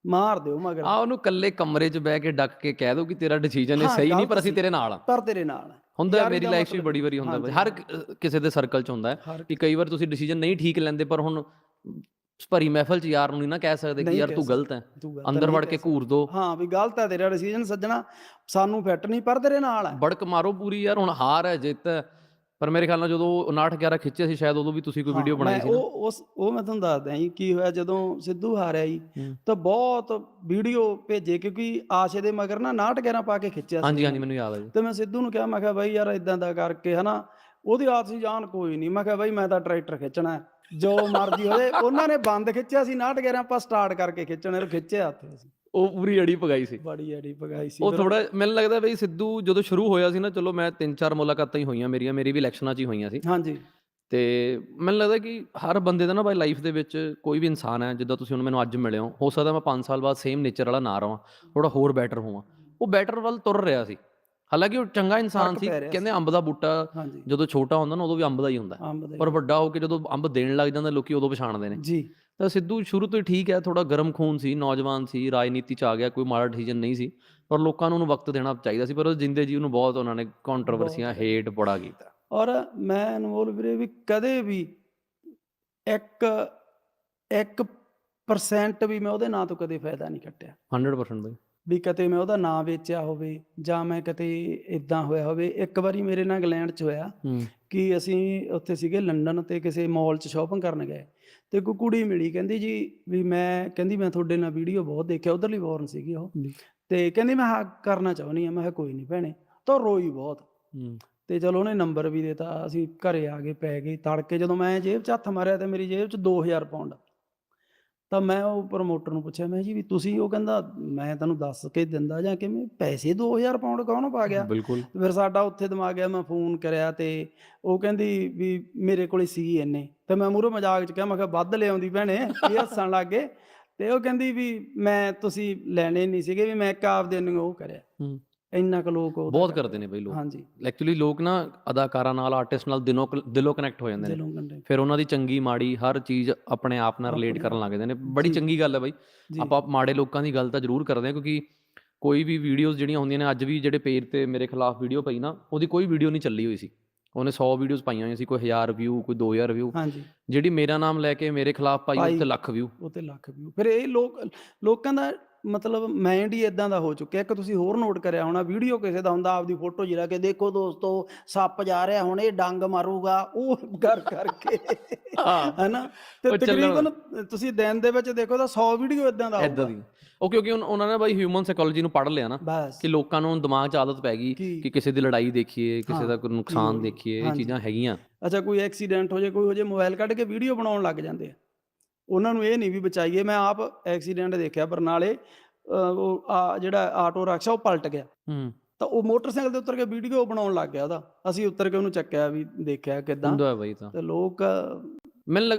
ਮਾਰ ਦਿਓ ਮਗਰ। ਆ ਉਹਨੂੰ ਕੱਲੇ ਕਮਰੇ 'ਚ ਬਹਿ ਕੇ ਡੱਕ ਕੇ ਕਹਿ ਦੋ ਕਿ ਤੇਰਾ ਡਿਸੀਜਨ ਇਹ ਹਾਂ, ਸਹੀ ਨਹੀਂ ਗਲਤ ਪਰ ਅਸੀਂ ਸੀ। ਤੇਰੇ ਨਾਲ ਆ ਪਰ ਤੇਰੇ ਨਾਲ ਹੈ। ਹੁੰਦਾ ਹੈ, ਯਾਰੀ ਮੇਰੀ ਦਾ ਲਾਈਫ 'ਚ ਵੀ ਮਤਲਬ- ਬੜੀ ਵਾਰੀ ਹੁੰਦਾ ਬਾਈ ਹਰ ਕ- ਕਿਸੇ ਦੇ ਸਰਕਲ 'ਚ ਹੁੰਦਾ ਹੈ ਹਰ ਕਿ ਕਈ ਵਾਰ ਤੁਸੀਂ ਡਿਸੀਜਨ ਨਹੀਂ ਠੀਕ ਲੈਂਦੇ ਪਰ ਹੁਣ ਭਰੀ ਮਹਿਫਲ 'ਚ ਯਾਰ ਨੂੰ ਨਹੀਂ ਨਾ ਕਹਿ ਸਕਦੇ ਕਿ ਨਹੀਂ ਯਾਰ ਕਹਿ ਤੂੰ ਗਲਤ ਹੈ। ਤੂੰ ਗਲਤ ਅੰਦਰ ਨਹੀਂ ਵੜ ਕੇ ਕਹਿ ਘੂਰ ਦੋ। ਹਾਂ ਵੀ ਗਲਤ ਹੈ ਤੇਰਾ ਡਿਸੀਜਨ ਸੱਜਣਾ। ਸਾਨੂੰ ਫਿੱਟ ਨਹੀਂ ਪਰ ਤੇਰੇ ਨਾਲ ਹੈ। ਬੜਕ ਮਾਰੋ ਪੂਰੀ ਯਾਰ ਹੁਣ ਹਾਰ ਹੈ ਜਿੱਤ ਹੈ। ਪਰ ਮੇਰੇ ਖਿਆਲ ਨਾਲ ਜਦੋਂ 59 11 ਖਿੱਚਿਆ ਸੀ ਸ਼ਾਇਦ ਉਦੋਂ ਵੀ ਤੁਸੀਂ ਕੋਈ ਵੀਡੀਓ ਬਣਾਈ ਸੀ ਨਾ। ਉਹ ਉਸ ਉਹ ਮੈਂ ਤੁਹਾਨੂੰ ਦੱਸਦਾ ਜੀ ਕੀ ਹੋਇਆ ਜਦੋਂ ਸਿੱਧੂ ਹਾਰਿਆ ਜੀ। ਤਾਂ ਬਹੁਤ ਵੀਡੀਓ ਭੇਜੇ ਕਿਉਂਕਿ ਆਸ਼ੇ ਦੇ ਮਗਰ ਨਾ 59 11 ਪਾ ਕੇ ਖਿੱਚਿਆ ਹਾਂਜੀ ਸੀ ਹਾਂਜੀ ਮੈਨੂੰ ਯਾਦ ਆ ਜੀ। ਤੇ ਮੈਂ ਸਿੱਧੂ ਨੂੰ ਕਿਹਾ ਮੈਂ ਕਿਹਾ ਬਾਈ ਯਾਰ ਇਦਾਂ ਦਾ ਕਰਕੇ ਹਨਾ ਉਹਦੀ ਆਦਤ ਸੀ ਜਾਨ ਕੋਈ ਨਹੀਂ। ਮੈਂ ਕਿਹਾ ਬਾਈ ਮੈਂ ਤਾਂ ਟਰੈਕਟਰ ਖਿੱਚਣਾ ਜੋ ਮਰਜ਼ੀ ਹੋਵੇ ਉਹਨਾਂ ਨੇ ਬੰਦ ਖਿੱਚਿਆ ਸੀ 59 11 ਆਪਾਂ ਸਟਾਰਟ ਕਰਕੇ ਖਿੱਚਣੇ ਨੂੰ ਖਿੱਚਿਆ ਹੱਥ। ਅਸੀਂ ਉਹ ਪੂਰੀ ਅੜੀ ਪਗਾਈ ਸੀ। ਬੜੀ ਐਡੀ ਪਗਾਈ ਸੀ। ਉਹ ਥੋੜਾ ਮੈਨੂੰ ਲੱਗਦਾ ਬਈ ਸਿੱਧੂ ਜਦੋਂ ਸ਼ੁਰੂ ਹੋਇਆ ਸੀ ਨਾ ਚਲੋ ਮੈਂ ਤਿੰਨ ਚਾਰ ਮੁਲਾਕਾਤਾਂ ਹੀ ਹੋਈਆਂ ਮੇਰੀਆਂ ਮੇਰੀ ਵੀ ਇਲੈਕਸ਼ਨਾਂ 'ਚ ਹੀ ਹੋਈਆਂ ਸੀ। ਹਾਂਜੀ। ਤੇ ਮੈਨੂੰ ਲੱਗਦਾ ਕਿ ਹਰ ਬੰਦੇ ਦਾ ਨਾ ਬਾਈ ਲਾਈਫ ਦੇ ਵਿੱਚ ਕੋਈ ਵੀ ਇਨਸਾਨ ਹੈ ਜਿੱਦਾਂ ਤੁਸੀਂ ਹੁਣ ਮੈਨੂੰ ਅੱਜ ਮਿਲੇ ਹੋ ਹੋ ਸਕਦਾ ਮੈਂ 5 ਸਾਲ ਬਾਅਦ ਸੇਮ ਨੇਚਰ ਵਾਲਾ ਨਾ ਰਵਾਂ ਥੋੜਾ ਹੋਰ ਬੈਟਰ ਹੋਵਾਂ। ਉਹ ਬੈਟਰ ਵੱਲ ਤੁਰ ਰਿਹਾ ਸੀ। ਹਾਲਾਂਕਿ ਉਹ ਚੰਗਾ ਇਨਸਾਨ ਸੀ ਰਿਹਾ ਕਹਿੰਦੇ ਅੰਬ ਦਾ ਬੂਟਾ ਜਦੋਂ ਛੋਟਾ ਹੁੰਦਾ ਨਾ ਉਦੋਂ ਵੀ ਅੰਬ ਦਾ ਹੀ ਹੁੰਦਾ। ਪਰ ਵੱਡਾ ਹੋ ਕੇ ਜਦੋਂ ਅੰਬ ਦੇਣ ਲੱਗ ਜਾਂਦਾ ਲੋਕੀ ਉਦੋਂ ਪਛਾਣਦੇ ਨੇ। ਜੀ। ਤਾਂ ਸਿੱਧੂ ਸ਼ੁਰੂ ਤੋਂ ਹੀ ਠੀਕ ਹੈ ਥੋੜਾ ਗਰਮ ਖੂਨ ਸੀ ਨੌਜਵਾਨ ਸੀ ਰਾਜਨੀਤੀ ਚ ਆ ਗਿਆ ਕੋਈ ਮਾੜਾ ਡਿਸੀਜਨ ਨਹੀਂ ਸੀ ਪਰ ਲੋਕਾਂ ਨੂੰ ਉਹਨੂੰ ਵਕਤ ਦੇਣਾ ਚਾਹੀਦਾ ਸੀ ਪਰ ਉਹ ਜਿੰਦੇ ਜੀ ਉਹਨੂੰ ਬਹੁਤ ਉਹਨਾਂ ਨੇ ਕੰਟਰੋਵਰਸੀਆਂ ਹੇਟ ਬੜਾ ਕੀਤਾ। ਔਰ ਮੈਂ ਅਨਮੋਲ ਵੀਰੇ ਵੀ ਕਦੇ ਵੀ ਇੱਕ 1% ਵੀ ਮੈਂ ਉਹਦੇ ਨਾਂ ਤੋਂ ਕਦੇ ਫਾਇਦਾ ਨਹੀਂ ਕੱਟਿਆ। 100% ਬਈ। ਵੀ ਕਦੇ ਮੈਂ ਉਹਦਾ ਨਾਂ ਵੇਚਿਆ ਹੋਵੇ ਜਾਂ ਮੈਂ ਕਿਤੇ ਇਦਾਂ ਹੋਇਆ ਹੋਵੇ ਇੱਕ ਵਾਰੀ ਮੇਰੇ ਨਾਲ ਇੰਗਲੈਂਡ 'ਚ ਹੋਇਆ ਕਿ ਅਸੀਂ ਉੱਥੇ ਸੀਗੇ ਲੰਡਨ ਤੇ ਕਿਸੇ ਮਾਲ 'ਚ ਸ਼ਾਪਿੰਗ ਕਰਨ ਗਏ। ਤੇ ਕੋਈ ਕੁੜੀ ਮਿਲੀ ਕਹਿੰਦੀ ਜੀ ਵੀ ਮੈਂ ਕਹਿੰਦੀ ਮੈਂ ਤੁਹਾਡੇ ਨਾਲ ਵੀਡੀਓ ਬਹੁਤ ਦੇਖਿਆ ਉਧਰਲੀ ਫੋਰਨ ਸੀਗੀ ਉਹ। ਜੀ। ਤੇ ਕਹਿੰਦੀ ਮੈਂ ਹਾਂ ਕਰਨਾ ਚਾਹੁੰਦੀ ਆ ਮੈਂ ਕਿਹਾ ਕੋਈ ਨਹੀਂ ਭੈਣੇ। ਤਾਂ ਰੋਈ ਬਹੁਤ। ਹੂੰ। ਤੇ ਚਲੋ ਉਹਨੇ ਨੰਬਰ ਵੀ ਦਿੱਤਾ ਅਸੀਂ ਘਰੇ ਆ ਗਏ ਪੈ ਗਏ ਤੜਕੇ ਜਦੋਂ ਮੈਂ ਜੇਬ 'ਚ ਹੱਥ ਮਾਰਿਆ ਤੇ ਮੇਰੀ ਜੇਬ 'ਚ 2000 ਪਾਉਂਡ ਤਾਂ ਮੈਂ ਉਹ ਪ੍ਰਮੋਟਰ ਨੂੰ ਪੁੱਛਿਆ ਮੈਂ ਜੀ ਵੀ ਤੁਸੀਂ ਉਹ ਕਹਿੰਦਾ ਮੈਂ ਤੈਨੂੰ ਦੱਸ ਕੇ ਦਿੰਦਾ ਜਾਂ ਕਿਵੇਂ? ਪੈਸੇ 2000 ਪਾਉਂਡ ਕੌਣ ਪਾ ਗਿਆ? ਬਿਲਕੁਲ। ਫਿਰ ਸਾਡਾ ਉੱਥੇ ਦਿਮਾਗ ਗਿਆ ਮੈਂ ਫੋਨ ਕਰਿਆ ਤੇ ਉਹ ਕਹਿੰਦੀ ਵੀ ਮੇਰੇ ਕੋਲੇ ਸੀ ਇੰਨੇ। ਤੇ ਮੈਂ ਮੂਹਰੋਂ ਮਜ਼ਾਕ ਚ ਕਿਹਾ ਮੈਂ ਕਿਹਾ ਵੱਧ ਲਿਆਉਂਦੀ ਭੈਣੇ ਇਹ ਹੱਸਣ ਲੱਗ ਗਏ। ਤੇ ਉਹ ਕਹਿੰਦੀ ਵੀ ਮੈਂ ਤੁਸੀਂ ਲੈਣੇ ਨਹੀਂ ਸੀਗੇ ਵੀ ਮੈਂ ਇੱਕ ਆਪਦੇ ਨੂੰ ਉਹ ਕਰਿਆ। ਹੂੰ। ਇੰਨਾ ਕੁ ਲੋਕ ਬਹੁਤ ਕਰਦੇ ਨੇ ਬਈ ਲੋਕ। ਹਾਂਜੀ। ਐਕਚੁਅਲੀ ਲੋਕ ਨਾ ਅਦਾਕਾਰਾਂ ਨਾਲ ਆਰਟਿਸਟ ਨਾਲ ਦਿਲੋਂ ਦਿਲੋਂ ਕਨੈਕਟ ਹੋ ਜਾਂਦੇ ਨੇ। ਦਿਲੋਂ ਕੰਡੇ ਫਿਰ ਉਹਨਾਂ ਦੀ ਚੰਗੀ ਮਾੜੀ ਹਰ ਚੀਜ਼ ਆਪਣੇ ਆਪ ਨਾਲ ਰਿਲੇਟ ਕਰਨ ਲੱਗ ਜਾਂਦੇ ਨੇ। ਬੜੀ। ਚੰਗੀ ਗੱਲ ਹੈ ਬਾਈ। ਜੀ। ਆਪਾਂ ਮਾੜੇ ਲੋਕਾਂ ਦੀ ਗੱਲ ਤਾਂ ਜ਼ਰੂਰ ਕਰਦੇ ਹਾਂ ਕਿਉਂਕਿ ਕੋਈ ਵੀ ਵੀਡੀਓਜ਼ ਜਿਹੜੀਆਂ ਹੁੰਦੀਆਂ ਨੇ ਅੱਜ ਵੀ ਜਿਹੜੇ ਪੇਜ ਤੇ ਮੇਰੇ ਖਿਲਾਫ ਵੀਡੀਓ ਪਈ ਨਾ ਉਹਦੀ ਕੋਈ ਵੀਡੀਓ ਨਹੀਂ ਚੱਲੀ ਹੋਈ ਸੀ। ਉਹਨੇ 100 ਵੀਡੀਓਜ਼ ਪਾਈਆਂ ਹੋਈਆਂ ਸੀ ਕੋਈ 1000 ਵਿਊ ਕੋਈ 2000 ਵਿਊ ਹਾਂਜੀ। ਜਿਹੜੀ ਮੇਰਾ ਨਾਮ ਲੈ ਕੇ ਮੇਰੇ ਖਿਲਾਫ ਪਾਈ ਪਾਈ। ਉੱਤੇ ਲੱਖ ਵਿਊ ਉਹ ਤੇ ਲੱਖ ਵਿਊ ਫਿਰ ਇਹ ਲੋਕ ਲੋਕਾਂ ਦਾ ਮਤਲਬ ਮਾਈਂਡ ਹੀ ਇਦਾਂ ਦਾ ਹੋ ਚੁੱਕਿਆ। ਇੱਕ ਤੁਸੀਂ ਹੋਰ ਨੋਟ ਕਰਿਆ ਹੋਣਾ ਵੀਡੀਓ ਕਿਸੇ ਦਾ ਹੁੰਦਾ ਆਪਦੀ ਫੋਟੋ ਜਿਹੜਾ ਕਿ ਦੇਖੋ ਦੋਸਤੋ ਸੱਪ ਜਾ ਰਿਹਾ ਹੁਣ ਇਹ ਡੰਗ ਮਾਰੂਗਾ ਉਹ ਕਰ ਕਰਕੇ [laughs] ਹਾਂ। ਹੈਨਾ? ਤੇ ਤਕਰੀਬਨ ਤੁਸੀਂ ਦਿਨ ਦੇ ਵਿੱਚ ਦੇਖੋ ਤਾਂ 100 ਵੀਡੀਓ ਇਦਾਂ ਦਾ ਐਦਾਂ ਦੀ। ਉਹ ਕਿਉਂਕਿ ਉਹਨਾਂ ਨੇ ਬਾਈ ਹਿਊਮਨ ਸਾਈਕੋਲੋਜੀ ਨੂੰ ਪੜ੍ਹ ਲਿਆ ਨਾ ਕਿ ਲੋਕਾਂ ਨੂੰ ਦਿਮਾਗ 'ਚ ਆਦਤ ਪੈ ਗਈ ਕੀ? ਕਿ ਕਿਸੇ ਦੀ ਲੜਾਈ ਦੇਖੀਏ ਕਿਸੇ ਦਾ ਕੋਈ ਕੀ? ਨੁਕਸਾਨ ਦੇਖੀਏ ਇਹ। ਚੀਜ਼ਾਂ ਹੈਗੀਆਂ। ਅੱਛਾ ਕੋਈ ਐਕਸੀਡੈਂਟ ਹੋ ਜੇ ਕੋਈ ਹੋ ਜੇ ਮੋਬਾਈਲ ਕੱਢ ਕੇ ਵੀਡੀਓ ਬਣਾਉਣ ਲੱਗ ਜਾਂਦੇ ਆ। ਉਹਨਾਂ ਨੂੰ ਇਹ ਨਹੀਂ ਵੀ ਬਚਾਈਏ ਮੈਂ ਆਪ ਐਕਸੀਡੈਂਟ ਦੇਖਿਆ ਬਰਨਾਲੇ ਉਹ ਆ ਜਿਹੜਾ ਆਟੋ ਰਕਸ਼ਾ ਉਹ ਪਲਟ ਗਿਆ। ਹੂੰ। ਤਾਂ ਉਹ ਮੋਟਰਸਾਈਕਲ ਤੇ ਉਤਰ ਕੇ ਵੀਡੀਓ ਬਣਾਉਣ ਲੱਗ ਗਿਆ ਉਹਦਾ। ਅਸੀਂ ਉਤਰ ਕੇ ਉਹਨੂੰ ਚੱਕਿਆ ਵੀ ਦੇਖਿਆ ਕਿਦਾਂ। ਹੁੰਦਾ ਬਾਈ ਤਾਂ। ਤੇ ਲੋਕ ਮੈਨੂੰ ਲੱਗ